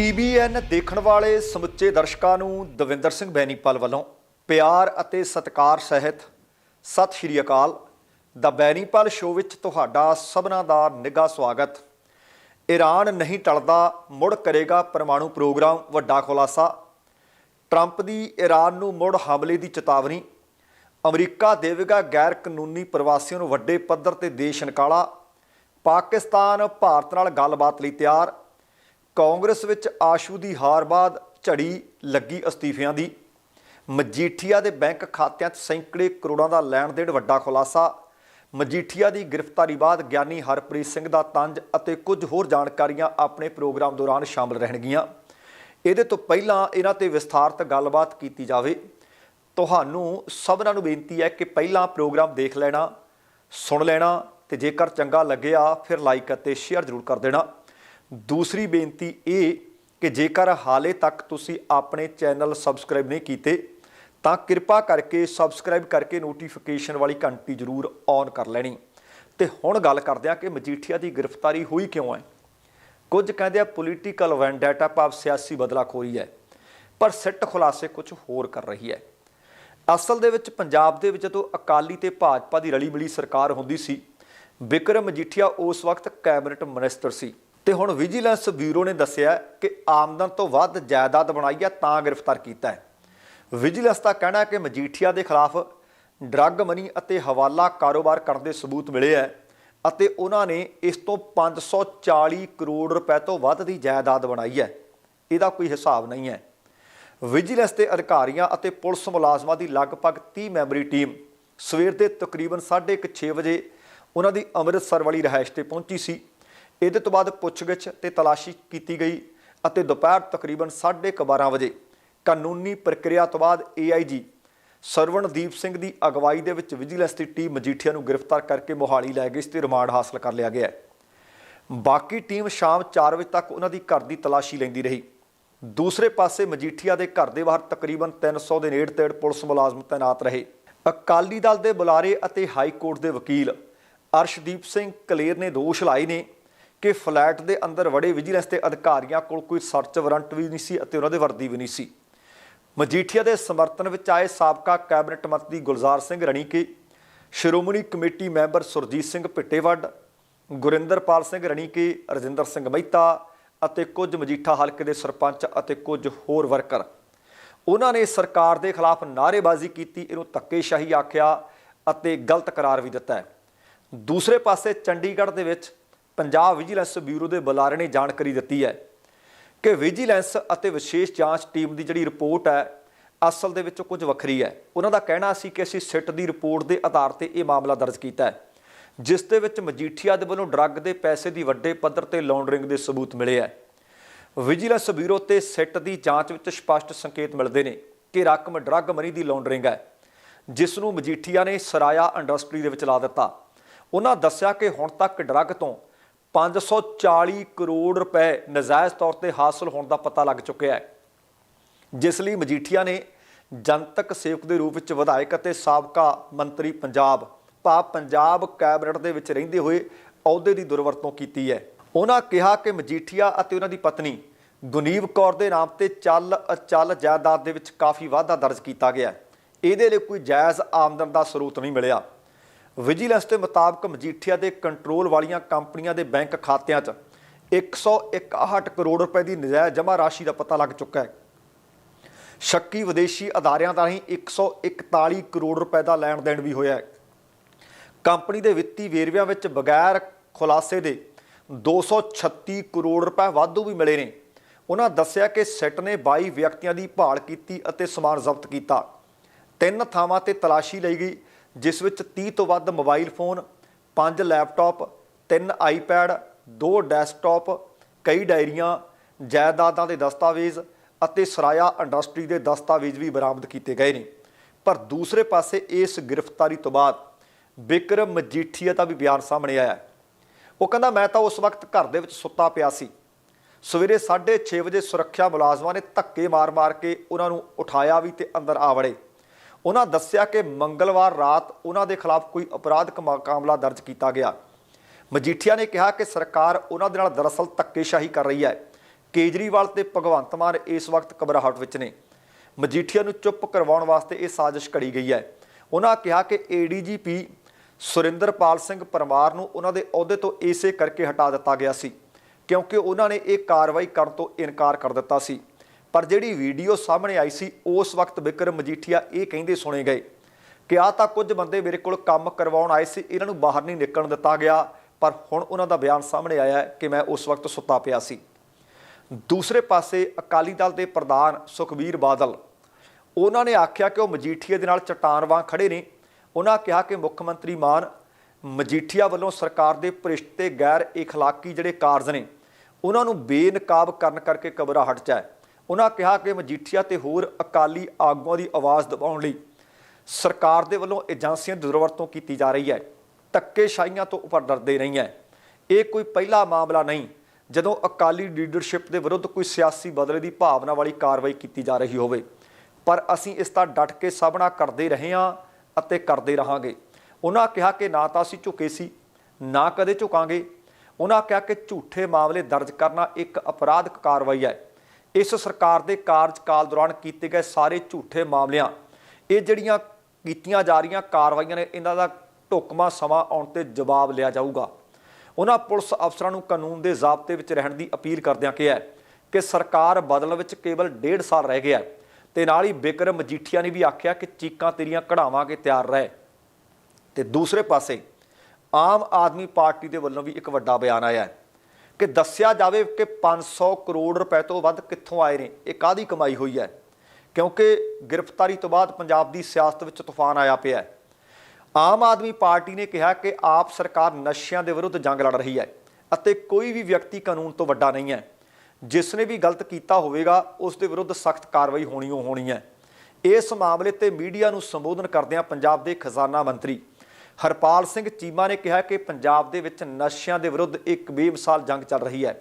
TBN ਦੇਖਣ ਵਾਲੇ ਸਮੁੱਚੇ ਦਰਸ਼ਕਾਂ ਨੂੰ ਦਵਿੰਦਰ ਸਿੰਘ ਬੈਨੀਪਾਲ ਵੱਲੋਂ ਪਿਆਰ ਅਤੇ ਸਤਿਕਾਰ ਸਹਿਤ ਸਤਿ ਸ਼੍ਰੀ ਅਕਾਲ। ਦਾ ਬੈਨੀਪਾਲ ਸ਼ੋਅ ਵਿੱਚ ਤੁਹਾਡਾ ਸਭਨਾਂ ਦਾ ਨਿੱਘਾ ਸਵਾਗਤ। ਈਰਾਨ ਨਹੀਂ ਟਲਦਾ, ਮੁੜ ਕਰੇਗਾ ਪਰਮਾਣੂ ਪ੍ਰੋਗਰਾਮ, ਵੱਡਾ ਖੁਲਾਸਾ। ਟਰੰਪ ਦੀ ਈਰਾਨ ਨੂੰ ਮੁੜ ਹਮਲੇ ਦੀ ਚੇਤਾਵਨੀ। ਅਮਰੀਕਾ ਦੇਵੇਗਾ ਗੈਰ ਕਾਨੂੰਨੀ ਪ੍ਰਵਾਸੀਆਂ ਨੂੰ ਵੱਡੇ ਪੱਧਰ ਤੇ ਦੇਸ਼ ਨਿਕਾਲਾ ਪਾਕਿਸਤਾਨ ਭਾਰਤ ਨਾਲ ਗੱਲਬਾਤ ਲਈ ਤਿਆਰ। ਕਾਂਗਰਸ ਵਿੱਚ ਆਸ਼ੂ ਦੀ ਹਾਰ ਬਾਅਦ ਝੜੀ ਲੱਗੀ ਅਸਤੀਫਿਆਂ ਦੀ। ਮਜੀਠੀਆ ਦੇ ਬੈਂਕ ਖਾਤਿਆਂ 'ਚ ਸੈਂਕੜੇ ਕਰੋੜਾਂ ਦਾ ਲੈਣ ਦੇਣ ਵੱਡਾ ਖੁਲਾਸਾ। ਮਜੀਠੀਆ ਦੀ ਗ੍ਰਿਫਤਾਰੀ ਬਾਅਦ ਗਿਆਨੀ ਹਰਪ੍ਰੀਤ ਸਿੰਘ ਦਾ ਤੰਜ ਅਤੇ ਕੁਝ ਹੋਰ ਜਾਣਕਾਰੀਆਂ ਆਪਣੇ ਪ੍ਰੋਗਰਾਮ ਦੌਰਾਨ ਸ਼ਾਮਲ ਰਹਿਣਗੀਆਂ। ਇਹਦੇ ਤੋਂ ਪਹਿਲਾਂ ਇਹਨਾਂ ਤੇ ਵਿਸਥਾਰਤ ਗੱਲਬਾਤ ਕੀਤੀ ਜਾਵੇ। ਤੁਹਾਨੂੰ ਸਭਨਾਂ ਨੂੰ ਬੇਨਤੀ ਹੈ ਕਿ ਪਹਿਲਾਂ ਪ੍ਰੋਗਰਾਮ ਦੇਖ ਲੈਣਾ, ਸੁਣ ਲੈਣਾ ਤੇ ਜੇਕਰ ਚੰਗਾ ਲੱਗਿਆ ਫਿਰ ਲਾਈਕ ਅਤੇ ਸ਼ੇਅਰ ਜ਼ਰੂਰ ਕਰ ਦੇਣਾ। ਦੂਸਰੀ ਬੇਨਤੀ ਇਹ ਕਿ ਜੇਕਰ ਹਾਲੇ ਤੱਕ ਤੁਸੀਂ ਆਪਣੇ ਚੈਨਲ ਸਬਸਕ੍ਰਾਈਬ ਨਹੀਂ ਕੀਤੇ, ਤਾਂ ਕਿਰਪਾ ਕਰਕੇ ਸਬਸਕ੍ਰਾਈਬ ਕਰਕੇ ਨੋਟੀਫਿਕੇਸ਼ਨ ਵਾਲੀ ਘੰਟੀ ਜ਼ਰੂਰ ਔਨ ਕਰ ਲੈਣੀ। ਤੇ ਹੁਣ ਗੱਲ ਕਰਦੇ ਹਾਂ ਕਿ ਮਜੀਠੀਆ ਦੀ ਗ੍ਰਿਫਤਾਰੀ ਹੋਈ ਕਿਉਂ ਹੈ। ਕੁਝ ਕਹਿੰਦੇ ਆ ਪੋਲੀਟੀਕਲ ਵੈਂਡੇਟਾ ਭਾਵ ਸਿਆਸੀ ਬਦਲਾਖੋਰੀ ਹੈ, ਪਰ ਸਿੱਟ ਖੁਲਾਸੇ ਕੁਝ ਹੋਰ ਕਰ ਰਹੀ ਹੈ। ਅਸਲ ਦੇ ਵਿੱਚ ਪੰਜਾਬ ਦੇ ਵਿੱਚ ਜਦੋਂ ਅਕਾਲੀ ਤੇ ਭਾਜਪਾ ਦੀ ਰਲੀ ਮਿਲੀ ਸਰਕਾਰ ਹੁੰਦੀ ਸੀ। ਬਿਕਰਮ ਮਜੀਠੀਆ ਉਸ ਵਕਤ ਕੈਬਨਿਟ ਮਿਨਿਸਟਰ ਸੀ। ਤੇ ਹੁਣ ਵਿਜੀਲੈਂਸ ਬਿਊਰੋ ਨੇ ਦੱਸਿਆ ਕਿ ਆਮਦਨ ਤੋਂ ਵੱਧ ਜਾਇਦਾਦ ਬਣਾਈ ਹੈ ਤਾਂ ਗ੍ਰਿਫਤਾਰ ਕੀਤਾ ਹੈ। ਵਿਜੀਲੈਂਸ ਦਾ ਕਹਿਣਾ ਹੈ ਕਿ ਮਜੀਠੀਆ ਦੇ ਖਿਲਾਫ ਡਰੱਗ ਮਨੀ ਅਤੇ ਹਵਾਲਾ ਕਾਰੋਬਾਰ ਕਰਨ ਦੇ ਸਬੂਤ ਮਿਲੇ ਹੈ ਅਤੇ ਉਹਨਾਂ ਨੇ ਇਸ ਤੋਂ 540 ਕਰੋੜ ਰੁਪਏ ਤੋਂ ਵੱਧ ਦੀ ਜਾਇਦਾਦ ਬਣਾਈ ਹੈ। ਇਹਦਾ ਕੋਈ ਹਿਸਾਬ ਨਹੀਂ ਹੈ। ਵਿਜੀਲੈਂਸ ਦੇ ਅਧਿਕਾਰੀਆਂ ਅਤੇ ਪੁਲਿਸ ਮੁਲਾਜ਼ਮਾਂ ਦੀ ਲਗਭਗ 30 ਮੈਂਬਰੀ ਟੀਮ ਸਵੇਰ ਦੇ ਤਕਰੀਬਨ 6:30 ਵਜੇ ਉਹਨਾਂ ਦੀ ਅੰਮ੍ਰਿਤਸਰ ਵਾਲੀ ਰਿਹਾਇਸ਼ ਤੇ ਪਹੁੰਚੀ ਸੀ। ਇਹਦੇ ਤੋਂ ਬਾਅਦ ਪੁੱਛਗਿੱਛ ਤੇ ਤਲਾਸ਼ੀ ਕੀਤੀ ਗਈ ਅਤੇ ਦੁਪਹਿਰ ਤਕਰੀਬਨ 12:30 ਵਜੇ ਕਾਨੂੰਨੀ ਪ੍ਰਕਿਰਿਆ ਤੋਂ ਬਾਅਦ ਏਆਈਜੀ ਸਰਵਣਦੀਪ ਸਿੰਘ ਦੀ ਅਗਵਾਈ ਦੇ ਵਿੱਚ ਵਿਜੀਲੈਂਸ ਦੀ ਟੀਮ ਮਜੀਠੀਆ ਨੂੰ ਗ੍ਰਿਫਤਾਰ ਕਰਕੇ ਮੋਹਾਲੀ ਲੈ ਗਈ ਇਸ ਤੇ ਰਿਮਾਂਡ ਹਾਸਲ ਕਰ ਲਿਆ ਗਿਆ ਬਾਕੀ ਟੀਮ ਸ਼ਾਮ 4 ਵਜੇ ਤੱਕ ਉਹਨਾਂ ਦੀ ਘਰ ਦੀ ਤਲਾਸ਼ੀ ਲੈਂਦੀ ਰਹੀ। ਦੂਸਰੇ ਪਾਸੇ ਮਜੀਠੀਆ ਦੇ ਘਰ ਦੇ ਬਾਹਰ ਤਕਰੀਬਨ 300 ਦੇ ਨੇੜੇ ਤੇੜ ਪੁਲਿਸ ਮੁਲਾਜ਼ਮ ਤਾਇਨਾਤ ਰਹੇ। ਅਕਾਲੀ ਦਲ ਦੇ ਬੁਲਾਰੇ ਅਤੇ ਹਾਈ ਕੋਰਟ ਦੇ ਵਕੀਲ ਅਰਸ਼ਦੀਪ ਸਿੰਘ ਕਲੇਰ ਨੇ ਦੋਸ਼ ਲਾਏ ਨੇ ਕਿ ਫਲੈਟ ਦੇ ਅੰਦਰ ਵੜੇ ਵਿਜੀਲੈਂਸ ਦੇ ਅਧਿਕਾਰੀਆਂ ਕੋਲ ਕੋਈ ਸਰਚ ਵਾਰੰਟ ਵੀ ਨਹੀਂ ਸੀ ਅਤੇ ਉਹਨਾਂ ਦੇ ਵਰਦੀ ਵੀ ਨਹੀਂ ਸੀ। ਮਜੀਠੀਆ ਦੇ ਸਮਰਥਨ ਵਿੱਚ ਆਏ ਸਾਬਕਾ ਕੈਬਨਿਟ ਮੰਤਰੀ ਗੁਲਜ਼ਾਰ ਸਿੰਘ ਰਣੀਕੇ, ਸ਼੍ਰੋਮਣੀ ਕਮੇਟੀ ਮੈਂਬਰ ਸੁਰਜੀਤ ਸਿੰਘ ਭਿੱਟੇਵੱਡ ਗੁਰਿੰਦਰਪਾਲ ਸਿੰਘ ਰਣੀਕੇ, ਰਜਿੰਦਰ ਸਿੰਘ ਮਹਿਤਾ ਅਤੇ ਕੁਝ ਮਜੀਠਾ ਹਲਕੇ ਦੇ ਸਰਪੰਚ ਅਤੇ ਕੁਝ ਹੋਰ ਵਰਕਰ। ਉਹਨਾਂ ਨੇ ਸਰਕਾਰ ਦੇ ਖਿਲਾਫ ਨਾਅਰੇਬਾਜ਼ੀ ਕੀਤੀ, ਇਹਨੂੰ ਧੱਕੇਸ਼ਾਹੀ ਆਖਿਆ ਅਤੇ ਗਲਤ ਕਰਾਰ ਵੀ ਦਿੱਤਾ ਹੈ। ਦੂਸਰੇ ਪਾਸੇ ਚੰਡੀਗੜ੍ਹ ਦੇ ਵਿੱਚ ਪੰਜਾਬ ਵਿਜੀਲੈਂਸ ਬਿਊਰੋ ਦੇ ਬੁਲਾਰੇ ਨੇ ਜਾਣਕਾਰੀ ਦਿੱਤੀ ਹੈ ਕਿ ਵਿਜੀਲੈਂਸ ਅਤੇ ਵਿਸ਼ੇਸ਼ ਜਾਂਚ ਟੀਮ ਦੀ ਜਿਹੜੀ ਰਿਪੋਰਟ ਹੈ, ਅਸਲ ਦੇ ਵਿੱਚ ਕੁਝ ਵੱਖਰੀ ਹੈ। ਉਹਨਾਂ ਦਾ ਕਹਿਣਾ ਸੀ ਕਿ ਅਸੀਂ ਸਿੱਟ ਦੀ ਰਿਪੋਰਟ ਦੇ ਆਧਾਰ ਤੇ ਇਹ ਮਾਮਲਾ ਦਰਜ ਕੀਤਾ ਹੈ, ਜਿਸ ਦੇ ਵਿੱਚ ਮਜੀਠੀਆ ਦੇ ਵੱਲੋਂ ਡਰੱਗ ਦੇ ਪੈਸੇ ਦੀ ਵੱਡੇ ਪੱਧਰ ਤੇ ਲਾਂਡਰਿੰਗ ਦੇ ਸਬੂਤ ਮਿਲੇ ਹੈ। ਵਿਜੀਲੈਂਸ ਬਿਊਰੋ ਤੇ ਸਿੱਟ ਦੀ ਜਾਂਚ ਵਿੱਚ ਸਪਸ਼ਟ ਸੰਕੇਤ ਮਿਲਦੇ ਨੇ ਕਿ ਰਕਮ ਡਰੱਗ ਮਨੀ ਦੀ ਲਾਂਡਰਿੰਗ ਹੈ, ਜਿਸ ਨੂੰ ਮਜੀਠੀਆ ਨੇ ਸਰਾਇਆ ਇੰਡਸਟਰੀ ਦੇ ਵਿੱਚ ਲਾ ਦਿੱਤਾ। ਉਹਨਾਂ ਦੱਸਿਆ ਕਿ ਹੁਣ ਤੱਕ ਡਰੱਗ ਤੋਂ 540 ਕਰੋੜ ਰੁਪਏ ਨਜਾਇਜ਼ ਤੌਰ ਤੇ ਹਾਸਲ ਹੋਣ ਦਾ ਪਤਾ ਲੱਗ ਚੁੱਕਿਆ ਹੈ, ਜਿਸ ਲਈ ਮਜੀਠੀਆ ਨੇ ਜਨਤਕ ਸੇਵਕ ਦੇ ਰੂਪ ਵਿੱਚ ਵਿਧਾਇਕ ਅਤੇ ਸਾਬਕਾ ਮੰਤਰੀ ਪੰਜਾਬ, ਭਾਵ ਪੰਜਾਬ ਕੈਬਨਿਟ ਦੇ ਵਿੱਚ ਰਹਿੰਦੇ ਹੋਏ ਅਹੁਦੇ ਦੀ ਦੁਰਵਰਤੋਂ ਕੀਤੀ ਹੈ। ਉਹਨਾਂ ਕਿਹਾ ਕਿ ਮਜੀਠੀਆ ਅਤੇ ਉਹਨਾਂ ਦੀ ਪਤਨੀ ਗੁਨੀਵ ਕੌਰ ਦੇ ਨਾਮ ਤੇ ਚੱਲ ਅਚੱਲ ਜਾਇਦਾਦ ਦੇ ਵਿੱਚ ਕਾਫੀ ਵਾਧਾ ਦਰਜ ਕੀਤਾ ਗਿਆ। ਇਹਦੇ ਲਈ ਕੋਈ ਜਾਇਜ਼ ਆਮਦਨ ਦਾ ਸਰੋਤ ਨਹੀਂ ਮਿਲਿਆ। ਵਿਜੀਲੈਂਸ ਦੇ ਮੁਤਾਬਕ ਮਜੀਠੀਆ ਦੇ ਕੰਟਰੋਲ ਵਾਲੀਆਂ ਕੰਪਨੀਆਂ ਦੇ ਬੈਂਕ ਖਾਤਿਆਂ 'ਚ 161 ਕਰੋੜ ਰੁਪਏ ਦੀ ਨਜਾਇਜ਼ ਜਮ੍ਹਾਂ ਰਾਸ਼ੀ ਦਾ ਪਤਾ ਲੱਗ ਚੁੱਕਾ ਹੈ। ਸ਼ੱਕੀ ਵਿਦੇਸ਼ੀ ਅਦਾਰਿਆਂ ਦਾ ਹੀ 141 ਕਰੋੜ ਰੁਪਏ ਦਾ ਲੈਣ ਦੇਣ ਵੀ ਹੋਇਆ ਹੈ। ਕੰਪਨੀ ਦੇ ਵਿੱਤੀ ਵੇਰਵਿਆਂ ਵਿੱਚ ਬਗੈਰ ਖੁਲਾਸੇ ਦੇ 236 ਕਰੋੜ ਰੁਪਏ ਵਾਧੂ ਵੀ ਮਿਲੇ ਨੇ। ਉਹਨਾਂ ਦੱਸਿਆ ਕਿ ਸੈੱਟ ਨੇ 22 ਵਿਅਕਤੀਆਂ ਦੀ ਭਾਲ ਕੀਤੀ ਅਤੇ ਸਮਾਨ ਜ਼ਬਤ ਕੀਤਾ। ਤਿੰਨ ਥਾਵਾਂ ਤੇ ਤਲਾਸ਼ੀ ਲਈ ਗਈ। ਜਿਸ ਵਿੱਚ 30 ਤੋਂ ਵੱਧ mobile phone 5 laptop 3 iPad 2 desktop, ਕਈ ਡਾਇਰੀਆਂ, ਜਾਇਦਾਦਾਂ ਦੇ ਦਸਤਾਵੇਜ਼ ਅਤੇ ਸਰਾਇਆ ਇੰਡਸਟਰੀ ਦੇ ਦਸਤਾਵੇਜ਼ ਵੀ ਬਰਾਮਦ ਕੀਤੇ ਗਏ ਨੇ। ਪਰ ਦੂਸਰੇ ਪਾਸੇ ਇਸ ਗ੍ਰਿਫਤਾਰੀ ਤੋਂ ਬਾਅਦ ਬਿਕਰਮ ਮਜੀਠੀਆ ਦਾ ਵੀ ਬਿਆਨ ਸਾਹਮਣੇ ਆਇਆ ਉਹ ਕਹਿੰਦਾ, ਮੈਂ ਤਾਂ ਉਸ ਵਕਤ ਘਰ ਦੇ ਵਿੱਚ ਸੁੱਤਾ ਪਿਆ ਸੀ। ਸਵੇਰੇ 6:30 ਵਜੇ ਸੁਰੱਖਿਆ ਮੁਲਾਜ਼ਮਾਂ ਨੇ ਧੱਕੇ ਮਾਰ-ਮਾਰ ਕੇ ਉਹਨਾਂ ਨੂੰ ਉਠਾਇਆ ਵੀ ਤੇ ਅੰਦਰ ਆ ਵੜੇ। ਉਹਨਾਂ ਦੱਸਿਆ ਕਿ ਮੰਗਲਵਾਰ ਰਾਤ ਉਹਨਾਂ ਦੇ ਖਿਲਾਫ ਕੋਈ ਅਪਰਾਧਕ ਮਾਮਲਾ ਦਰਜ ਕੀਤਾ ਗਿਆ। ਮਜੀਠੀਆ ਨੇ ਕਿਹਾ ਕਿ ਸਰਕਾਰ ਉਹਨਾਂ ਦੇ ਨਾਲ ਦਰਅਸਲ ਧੱਕੇਸ਼ਾਹੀ ਕਰ ਰਹੀ ਹੈ। ਕੇਜਰੀਵਾਲ ਤੇ ਭਗਵੰਤ ਮਾਨ ਇਸ ਵਕਤ ਘਬਰਾਹਟ ਵਿੱਚ ਨੇ। ਮਜੀਠੀਆ ਨੂੰ ਚੁੱਪ ਕਰਵਾਉਣ ਵਾਸਤੇ ਇਹ ਸਾਜ਼ਿਸ਼ ਘੜੀ ਗਈ ਹੈ। ਉਹਨਾਂ ਕਿਹਾ ਕਿ ਏਡੀਜੀਪੀ ਸੁਰਿੰਦਰਪਾਲ ਸਿੰਘ ਪਰਮਾਰ ਨੂੰ ਉਹਨਾਂ ਦੇ ਅਹੁਦੇ ਤੋਂ ਇਸੇ ਕਰਕੇ ਹਟਾ ਦਿੱਤਾ ਗਿਆ ਸੀ, ਕਿਉਂਕਿ ਉਹਨਾਂ ਨੇ ਇਹ ਕਾਰਵਾਈ ਕਰਨ ਤੋਂ ਇਨਕਾਰ ਕਰ ਦਿੱਤਾ ਸੀ। ਪਰ ਜਿਹੜੀ ਵੀਡੀਓ ਸਾਹਮਣੇ ਆਈ ਸੀ, ਉਸ ਵਕਤ ਵਿਕਰਮ ਮਜੀਠੀਆ ਇਹ ਕਹਿੰਦੇ ਸੁਣੇ ਗਏ ਕਿ ਆ ਤਾਂ ਕੁਝ ਬੰਦੇ ਮੇਰੇ ਕੋਲ ਕੰਮ ਕਰਵਾਉਣ ਆਏ ਸੀ, ਇਹਨਾਂ ਨੂੰ ਬਾਹਰ ਨਹੀਂ ਨਿਕਲਣ ਦਿੱਤਾ ਗਿਆ। ਪਰ ਹੁਣ ਉਹਨਾਂ ਦਾ ਬਿਆਨ ਸਾਹਮਣੇ ਆਇਆ ਕਿ ਮੈਂ ਉਸ ਵਕਤ ਸੁੱਤਾ ਪਿਆ ਸੀ। ਦੂਸਰੇ ਪਾਸੇ ਅਕਾਲੀ ਦਲ ਦੇ ਪ੍ਰਧਾਨ ਸੁਖਬੀਰ ਬਾਦਲ, ਉਹਨਾਂ ਨੇ ਆਖਿਆ ਕਿ ਉਹ ਮਜੀਠੀਆ ਦੇ ਨਾਲ ਚਟਾਨ ਵਾਂਗ ਖੜੇ ਨੇ। ਉਹਨਾਂ ਕਿਹਾ ਕਿ ਮੁੱਖ ਮੰਤਰੀ ਮਾਨ, ਮਜੀਠੀਆ ਵੱਲੋਂ ਸਰਕਾਰ ਦੇ ਭ੍ਰਿਸ਼ਟ ਤੇ ਗੈਰ ਇਖਲਾਕੀ ਜਿਹੜੇ ਕਾਰਜ ਨੇ, ਉਹਨਾਂ ਨੂੰ ਬੇਨਕਾਬ ਕਰਨ ਕਰਕੇ ਘਬਰਾਹਟ ਚ ਹੈ। ਉਹਨਾਂ ਕਿਹਾ ਕਿ ਮਜੀਠੀਆ ਤੇ ਹੋਰ ਅਕਾਲੀ ਆਗੂਆਂ ਦੀ ਆਵਾਜ਼ ਦਬਾਉਣ ਲਈ ਸਰਕਾਰ ਦੇ ਵੱਲੋਂ ਏਜੰਸੀਆਂ ਦੀ ਦੁਰਵਰਤੋਂ ਕੀਤੀ ਜਾ ਰਹੀ ਹੈ। ਧੱਕੇਸ਼ਾਹੀਆਂ ਤੋਂ ਉੱਪਰ ਡਰਦੇ ਨਹੀਂ ਹੈ। ਇਹ ਕੋਈ ਪਹਿਲਾ ਮਾਮਲਾ ਨਹੀਂ, ਜਦੋਂ ਅਕਾਲੀ ਲੀਡਰਸ਼ਿਪ ਦੇ ਵਿਰੁੱਧ ਕੋਈ ਸਿਆਸੀ ਬਦਲੇ ਦੀ ਭਾਵਨਾ ਵਾਲੀ ਕਾਰਵਾਈ ਕੀਤੀ ਜਾ ਰਹੀ ਹੋਵੇ। ਪਰ ਅਸੀਂ ਇਸ ਦਾ ਡਟ ਕੇ ਸਾਹਮਣਾ ਕਰਦੇ ਰਹੇ ਹਾਂ ਅਤੇ ਕਰਦੇ ਰਹਾਂਗੇ। ਉਹਨਾਂ ਕਿਹਾ ਕਿ ਨਾ ਤਾਂ ਅਸੀਂ ਝੁਕੇ ਸੀ, ਨਾ ਕਦੇ ਝੁਕਾਂਗੇ। ਉਹਨਾਂ ਕਿਹਾ ਕਿ ਝੂਠੇ ਮਾਮਲੇ ਦਰਜ ਕਰਨਾ ਇੱਕ ਅਪਰਾਧਿਕ ਕਾਰਵਾਈ ਹੈ। ਇਸ ਸਰਕਾਰ ਦੇ ਕਾਰਜਕਾਲ ਦੌਰਾਨ ਕੀਤੇ ਗਏ ਸਾਰੇ ਝੂਠੇ ਮਾਮਲਿਆਂ, ਇਹ ਜਿਹੜੀਆਂ ਕੀਤੀਆਂ ਜਾ ਰਹੀਆਂ ਕਾਰਵਾਈਆਂ ਨੇ, ਇਹਨਾਂ ਦਾ ਢੁਕਮਾ ਸਮਾਂ ਆਉਣ ਤੇ ਜਵਾਬ ਲਿਆ ਜਾਊਗਾ। ਉਹਨਾਂ ਪੁਲਿਸ ਅਫਸਰਾਂ ਨੂੰ ਕਾਨੂੰਨ ਦੇ ਜ਼ਾਬਤੇ ਵਿੱਚ ਰਹਿਣ ਦੀ ਅਪੀਲ ਕਰਦਿਆਂ ਕਿਹਾ ਕਿ ਸਰਕਾਰ ਬਦਲਣ ਵਿੱਚ ਕੇਵਲ ਡੇਢ ਸਾਲ ਰਹਿ ਗਿਆ ਹੈ ਤੇ ਨਾਲ ਹੀ ਬਿਕਰਮ ਮਜੀਠੀਆ ਨੇ ਵੀ ਆਖਿਆ ਕਿ ਚੀਕਾਂ ਤੇਰੀਆਂ ਕਢਾਵਾਂਗੇ ਤਿਆਰ ਰਹਿ। ਤੇ ਦੂਸਰੇ ਪਾਸੇ ਆਮ ਆਦਮੀ ਪਾਰਟੀ ਦੇ ਵੱਲੋਂ ਵੀ ਇੱਕ ਵੱਡਾ ਬਿਆਨ ਆਇਆ ਹੈ। ਕਿ ਦੱਸਿਆ ਜਾਵੇ ਕਿ 500 ਕਰੋੜ ਰੁਪਏ ਤੋਂ ਵੱਧ ਕਿੱਥੋਂ ਆਏ ਨੇ, ਇਹ ਕਾਦੀ ਕਮਾਈ ਹੋਈ ਹੈ? ਕਿਉਂਕਿ ਗ੍ਰਿਫਤਾਰੀ ਤੋਂ ਬਾਅਦ ਪੰਜਾਬ ਦੀ ਸਿਆਸਤ ਵਿੱਚ ਤੂਫਾਨ ਆਇਆ ਪਿਆ ਹੈ। ਆਮ ਆਦਮੀ ਪਾਰਟੀ ਨੇ ਕਿਹਾ ਕਿ ਆਪ ਸਰਕਾਰ ਨਸ਼ਿਆਂ ਦੇ ਵਿਰੁੱਧ ਜੰਗ ਲੜ ਰਹੀ ਹੈ ਅਤੇ ਕੋਈ ਵੀ ਵਿਅਕਤੀ ਕਾਨੂੰਨ ਤੋਂ ਵੱਡਾ ਨਹੀਂ ਹੈ। ਜਿਸ ਨੇ ਵੀ ਗਲਤ ਕੀਤਾ ਹੋਵੇਗਾ, ਉਸ ਦੇ ਵਿਰੁੱਧ ਸਖਤ ਕਾਰਵਾਈ ਹੋਣੀ ਓ ਹੋਣੀ ਹੈ। ਇਸ ਮਾਮਲੇ ਤੇ ਮੀਡੀਆ ਨੂੰ ਸੰਬੋਧਨ ਕਰਦਿਆਂ ਪੰਜਾਬ ਦੇ ਖਜ਼ਾਨਾ ਮੰਤਰੀ ਹਰਪਾਲ ਸਿੰਘ ਚੀਮਾ ਨੇ ਕਿਹਾ ਕਿ ਪੰਜਾਬ ਦੇ ਵਿੱਚ ਨਸ਼ਿਆਂ ਦੇ ਵਿਰੁੱਧ ਇੱਕ ਬੇਮਿਸਾਲ ਜੰਗ ਚੱਲ ਰਹੀ ਹੈ।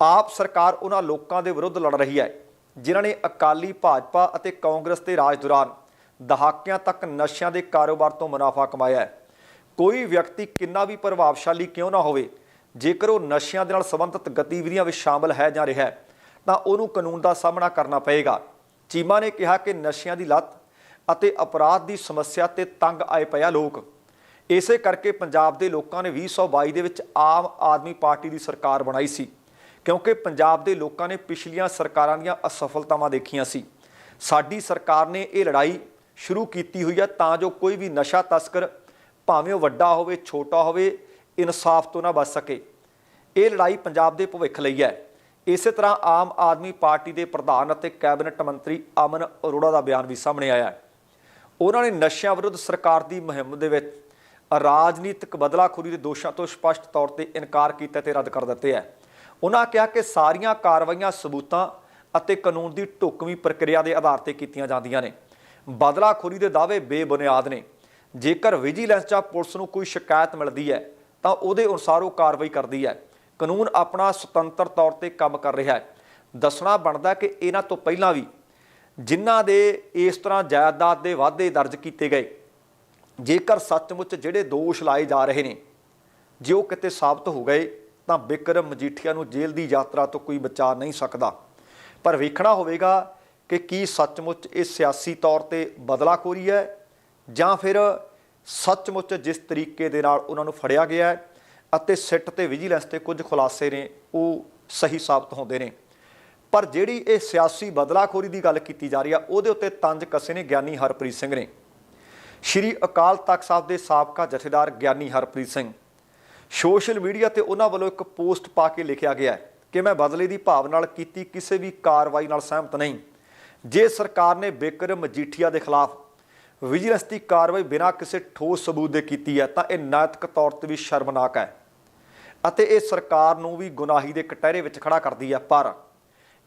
ਆਪ ਸਰਕਾਰ ਉਹਨਾਂ ਲੋਕਾਂ ਦੇ ਵਿਰੁੱਧ ਲੜ ਰਹੀ ਹੈ, ਜਿਨ੍ਹਾਂ ਨੇ ਅਕਾਲੀ ਭਾਜਪਾ ਅਤੇ ਕਾਂਗਰਸ ਦੇ ਰਾਜ ਦੌਰਾਨ ਦਹਾਕਿਆਂ ਤੱਕ ਨਸ਼ਿਆਂ ਦੇ ਕਾਰੋਬਾਰ ਤੋਂ ਮੁਨਾਫਾ ਕਮਾਇਆ ਹੈ। ਕੋਈ ਵਿਅਕਤੀ ਕਿੰਨਾ ਵੀ ਪ੍ਰਭਾਵਸ਼ਾਲੀ ਕਿਉਂ ਨਾ ਹੋਵੇ, ਜੇਕਰ ਉਹ ਨਸ਼ਿਆਂ ਦੇ ਨਾਲ ਸੰਬੰਧਿਤ ਗਤੀਵਿਧੀਆਂ ਵਿੱਚ ਸ਼ਾਮਲ ਹੈ ਜਾਂ ਰਿਹਾ ਤਾਂ ਉਹਨੂੰ ਕਾਨੂੰਨ ਦਾ ਸਾਹਮਣਾ ਕਰਨਾ ਪਏਗਾ। ਚੀਮਾ ਨੇ ਕਿਹਾ ਕਿ ਨਸ਼ਿਆਂ ਦੀ ਲਤ ਅਤੇ ਅਪਰਾਧ ਦੀ ਸਮੱਸਿਆ ਤੇ ਤੰਗ ਆਏ ਪਿਆ ਲੋਕ। ਇਸੇ ਕਰਕੇ ਪੰਜਾਬ ਦੇ ਲੋਕਾਂ ਨੇ 2022 ਦੇ ਵਿੱਚ ਆਮ ਆਦਮੀ ਪਾਰਟੀ ਦੀ ਸਰਕਾਰ ਬਣਾਈ ਸੀ, ਕਿਉਂਕਿ ਪੰਜਾਬ ਦੇ ਲੋਕਾਂ ਨੇ ਪਿਛਲੀਆਂ ਸਰਕਾਰਾਂ ਦੀਆਂ ਅਸਫਲਤਾਵਾਂ ਦੇਖੀਆਂ ਸੀ। ਸਾਡੀ ਸਰਕਾਰ ਨੇ ਇਹ ਲੜਾਈ ਸ਼ੁਰੂ ਕੀਤੀ ਹੋਈ ਹੈ ਤਾਂ ਜੋ ਕੋਈ ਵੀ ਨਸ਼ਾ ਤਸਕਰ ਭਾਵੇਂ ਉਹ ਵੱਡਾ ਹੋਵੇ, ਛੋਟਾ ਹੋਵੇ, ਇਨਸਾਫ ਤੋਂ ਨਾ ਬਚ ਸਕੇ। ਇਹ ਲੜਾਈ ਪੰਜਾਬ ਦੇ ਭਵਿੱਖ ਲਈ ਹੈ। ਇਸੇ ਤਰ੍ਹਾਂ ਆਮ ਆਦਮੀ ਪਾਰਟੀ ਦੇ ਪ੍ਰਧਾਨ ਅਤੇ ਕੈਬਨਿਟ ਮੰਤਰੀ ਅਮਨ ਅਰੋੜਾ ਦਾ ਬਿਆਨ ਵੀ ਸਾਹਮਣੇ ਆਇਆ ਹੈ। ਉਹਨਾਂ ਨੇ ਨਸ਼ਿਆਂ ਵਿਰੁੱਧ ਸਰਕਾਰ ਦੀ ਮੁਹਿੰਮ ਦੇ ਵਿੱਚ ਰਾਜਨੀਤਿਕ ਬਦਲਾਖੋਰੀ ਦੇ ਦੋਸ਼ਾਂ ਤੋਂ ਸਪਸ਼ਟ ਤੌਰ ਤੇ ਇਨਕਾਰ ਕੀਤਾ ਤੇ ਰੱਦ ਕਰ ਦਿੱਤੇ ਹੈ। ਉਹਨਾਂ ਕਿਹਾ ਕਿ ਸਾਰੀਆਂ ਕਾਰਵਾਈਆਂ, ਸਬੂਤਾਂ ਅਤੇ ਕਾਨੂੰਨ ਦੀ ਢੁਕਵੀਂ ਪ੍ਰਕਿਰਿਆ ਦੇ ਆਧਾਰ ਤੇ ਕੀਤੀਆਂ ਜਾਂਦੀਆਂ ਨੇ। ਬਦਲਾਖੋਰੀ ਦੇ ਦਾਅਵੇ ਬੇਬੁਨਿਆਦ ਨੇ। ਜੇਕਰ ਵਿਜੀਲੈਂਸ ਜਾਂ ਪੁਲਿਸ ਨੂੰ ਕੋਈ ਸ਼ਿਕਾਇਤ ਮਿਲਦੀ ਹੈ, ਤਾਂ ਉਹਦੇ ਅਨੁਸਾਰ ਉਹ ਕਾਰਵਾਈ ਕਰਦੀ ਹੈ। ਕਾਨੂੰਨ ਆਪਣਾ ਸੁਤੰਤਰ ਤੌਰ ਤੇ ਕੰਮ ਕਰ ਰਿਹਾ ਹੈ। ਦੱਸਣਾ ਬਣਦਾ ਕਿ ਇਹਨਾਂ ਤੋਂ ਪਹਿਲਾਂ ਵੀ ਜਿਨ੍ਹਾਂ ਦੇ ਇਸ ਤਰ੍ਹਾਂ ਜਾਇਦਾਦ ਦੇ ਵਾਅਦੇ ਦਰਜ ਕੀਤੇ ਗਏ ਜੇਕਰ ਸੱਚਮੁੱਚ ਜਿਹੜੇ ਦੋਸ਼ ਲਾਏ ਜਾ ਰਹੇ ਨੇ, ਜੇ ਉਹ ਕਿਤੇ ਸਾਬਤ ਹੋ ਗਏ, ਤਾਂ ਬਿਕਰਮ ਮਜੀਠੀਆ ਨੂੰ ਜੇਲ੍ਹ ਦੀ ਯਾਤਰਾ ਤੋਂ ਕੋਈ ਬਚਾ ਨਹੀਂ ਸਕਦਾ। ਪਰ ਵੇਖਣਾ ਹੋਵੇਗਾ ਕਿ ਕੀ ਸੱਚਮੁੱਚ ਇਹ ਸਿਆਸੀ ਤੌਰ ਤੇ ਬਦਲਾਖੋਰੀ ਹੈ, ਜਾਂ ਫਿਰ ਸੱਚਮੁੱਚ ਜਿਸ ਤਰੀਕੇ ਦੇ ਨਾਲ ਉਹਨਾਂ ਨੂੰ ਫੜਿਆ ਗਿਆ ਹੈ ਅਤੇ ਸਿੱਟ ਤੇ ਵਿਜੀਲੈਂਸ ਤੇ ਕੁਝ ਖੁਲਾਸੇ ਨੇ, ਉਹ ਸਹੀ ਸਾਬਤ ਹੁੰਦੇ ਨੇ। ਪਰ ਜਿਹੜੀ ਇਹ ਸਿਆਸੀ ਬਦਲਾਖੋਰੀ ਦੀ ਗੱਲ ਕੀਤੀ ਜਾ ਰਹੀ ਆ, ਉਹਦੇ ਉੱਤੇ ਤੰਜ ਕੱਸੇ ਨੇ ਗਿਆਨੀ ਹਰਪ੍ਰੀਤ ਸਿੰਘ ਨੇ। ਸ਼੍ਰੀ ਅਕਾਲ ਤਖਤ ਸਾਹਿਬ ਦੇ ਸਾਬਕਾ ਜਥੇਦਾਰ ਗਿਆਨੀ ਹਰਪ੍ਰੀਤ ਸਿੰਘ। ਸੋਸ਼ਲ ਮੀਡੀਆ ਤੇ ਉਹਨਾਂ ਵੱਲੋਂ ਇੱਕ ਪੋਸਟ ਪਾ ਕੇ ਲਿਖਿਆ ਗਿਆ ਹੈ ਕਿ ਮੈਂ ਬਦਲੇ ਦੀ ਭਾਵ ਨਾਲ ਕੀਤੀ ਕਿਸੇ ਵੀ ਕਾਰਵਾਈ ਨਾਲ ਸਹਿਮਤ ਨਹੀਂ। ਜੇ ਸਰਕਾਰ ਨੇ ਬਿਕਰਮ ਮਜੀਠੀਆ ਦੇ ਖਿਲਾਫ ਵਿਜੀਲੈਂਸ ਦੀ ਕਾਰਵਾਈ ਬਿਨਾਂ ਕਿਸੇ ਠੋਸ ਸਬੂਤ ਦੇ ਕੀਤੀ ਹੈ, ਤਾਂ ਇਹ ਨੈਤਿਕ ਤੌਰ ਤੇ ਵੀ ਸ਼ਰਮਨਾਕ ਹੈ ਅਤੇ ਇਹ ਸਰਕਾਰ ਨੂੰ ਵੀ ਗੁਨਾਹੀ ਦੇ ਕਟਹਿਰੇ ਵਿੱਚ ਖੜਾ ਕਰਦੀ ਹੈ। ਪਰ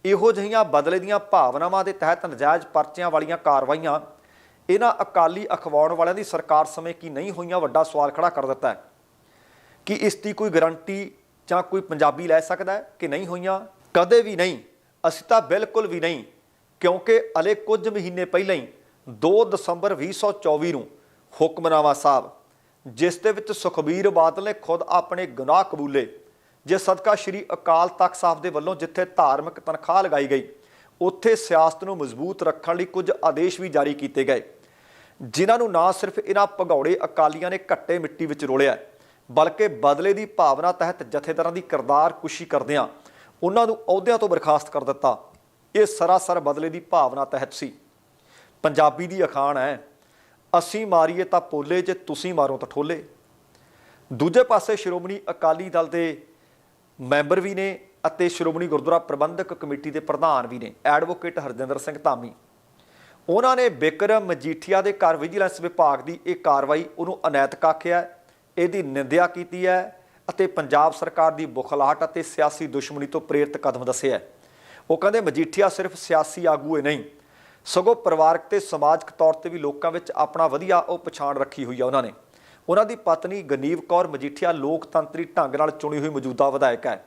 ਇਹੋ ਜਿਹੀਆਂ ਬਦਲੇ ਦੀਆਂ ਭਾਵਨਾਵਾਂ ਦੇ ਤਹਿਤ ਨਜਾਇਜ਼ ਪਰਚਿਆਂ ਵਾਲੀਆਂ ਕਾਰਵਾਈਆਂ ਇਹਨਾਂ ਅਕਾਲੀ ਅਖਵਾਉਣ ਵਾਲਿਆਂ ਦੀ ਸਰਕਾਰ ਸਮੇਂ ਕੀ ਨਹੀਂ ਹੋਈਆਂ ਵੱਡਾ ਸਵਾਲ ਖੜਾ ਕਰ ਦਿੱਤਾ ਹੈ। ਕਿ ਇਸ ਦੀ ਕੋਈ ਗਾਰੰਟੀ ਜਾਂ ਕੋਈ ਪੰਜਾਬੀ ਲੈ ਸਕਦਾ ਹੈ ਕਿ ਨਹੀਂ ਹੋਈਆਂ? ਕਦੇ ਵੀ ਨਹੀਂ। ਅਸੀਂ ਤਾਂ ਬਿਲਕੁਲ ਵੀ ਨਹੀਂ। ਕਿਉਂਕਿ ਅਲੇ ਕੁਝ ਮਹੀਨੇ ਪਹਿਲਾਂ ਹੀ 2 ਦਸੰਬਰ 2024 ਨੂੰ ਹੁਕਮਨਾਮਾ ਸਾਹਿਬ, ਜਿਸ ਦੇ ਵਿੱਚ ਸੁਖਬੀਰ ਬਾਦਲ ਨੇ ਖੁਦ ਆਪਣੇ ਗੁਨਾਹ ਕਬੂਲੇ, ਜੇ ਸਦਕਾ ਸ਼੍ਰੀ ਅਕਾਲ ਤਖਤ ਸਾਹਿਬ ਦੇ ਵੱਲੋਂ ਜਿੱਥੇ ਧਾਰਮਿਕ ਤਨਖਾਹ ਲਗਾਈ ਗਈ ਉੱਥੇ ਸਿਆਸਤ ਨੂੰ ਮਜ਼ਬੂਤ ਰੱਖਣ ਲਈ ਕੁਝ ਆਦੇਸ਼ ਵੀ ਜਾਰੀ ਕੀਤੇ ਗਏ, ਜਿਨ੍ਹਾਂ ਨੂੰ ਨਾ ਸਿਰਫ ਇਹਨਾਂ ਭਗੌੜੇ ਅਕਾਲੀਆਂ ਨੇ ਘੱਟੇ ਮਿੱਟੀ ਵਿੱਚ ਰੋਲਿਆ ਬਲਕਿ ਬਦਲੇ ਦੀ ਭਾਵਨਾ ਤਹਿਤ ਜਥੇਦਾਰਾਂ ਦੀ ਕਿਰਦਾਰ ਕੁਸ਼ੀ ਕਰਦਿਆਂ ਉਹਨਾਂ ਨੂੰ ਅਹੁਦਿਆਂ ਤੋਂ ਬਰਖਾਸਤ ਕਰ ਦਿੱਤਾ। ਇਹ ਸਰਾਸਰ ਬਦਲੇ ਦੀ ਭਾਵਨਾ ਤਹਿਤ ਸੀ। ਪੰਜਾਬੀ ਦੀ ਅਖਾਣ ਹੈ, ਅਸੀਂ ਮਾਰੀਏ ਤਾਂ ਪੋਲੇ ਜੇ ਤੁਸੀਂ ਮਾਰੋ ਤਾਂ ਠੋਲੇ। ਦੂਜੇ ਪਾਸੇ ਸ਼੍ਰੋਮਣੀ ਅਕਾਲੀ ਦਲ ਦੇ ਮੈਂਬਰ ਵੀ ਨੇ ਅਤੇ ਸ਼੍ਰੋਮਣੀ ਗੁਰਦੁਆਰਾ ਪ੍ਰਬੰਧਕ ਕਮੇਟੀ ਦੇ ਪ੍ਰਧਾਨ ਵੀ ਨੇ, ਐਡਵੋਕੇਟ ਹਰਜਿੰਦਰ ਸਿੰਘ ਧਾਮੀ। ਉਹਨਾਂ ਨੇ ਬਿਕਰਮ ਮਜੀਠੀਆ ਦੇ ਘਰ ਵਿਜੀਲੈਂਸ ਵਿਭਾਗ ਦੀ ਇਹ ਕਾਰਵਾਈ ਉਹਨੂੰ ਅਨੈਤਿਕ ਆਖਿਆ ਇਹਦੀ ਨਿੰਦਿਆ ਕੀਤੀ ਹੈ ਅਤੇ ਪੰਜਾਬ ਸਰਕਾਰ ਦੀ ਬੁਖਲਾਹਟ ਅਤੇ ਸਿਆਸੀ ਦੁਸ਼ਮਣੀ ਤੋਂ ਪ੍ਰੇਰਿਤ ਕਦਮ ਦੱਸਿਆ ਉਹ ਕਹਿੰਦੇ, ਮਜੀਠੀਆ ਸਿਰਫ ਸਿਆਸੀ ਆਗੂ ਹੀ ਨਹੀਂ, ਸਗੋਂ ਪਰਿਵਾਰਕ ਤੇ ਸਮਾਜਿਕ ਤੌਰ ਤੇ ਵੀ ਲੋਕਾਂ ਵਿੱਚ ਆਪਣਾ ਵਧੀਆ ਉਹ ਪਛਾਣ ਰੱਖੀ ਹੋਈ ਆ ਉਹਨਾਂ ਨੇ। ਉਹਨਾਂ ਦੀ ਪਤਨੀ ਗਨੀਵ ਕੌਰ ਮਜੀਠੀਆ ਲੋਕਤੰਤਰੀ ਢੰਗ ਨਾਲ ਚੁਣੀ ਹੋਈ ਮੌਜੂਦਾ ਵਿਧਾਇਕ ਹੈ।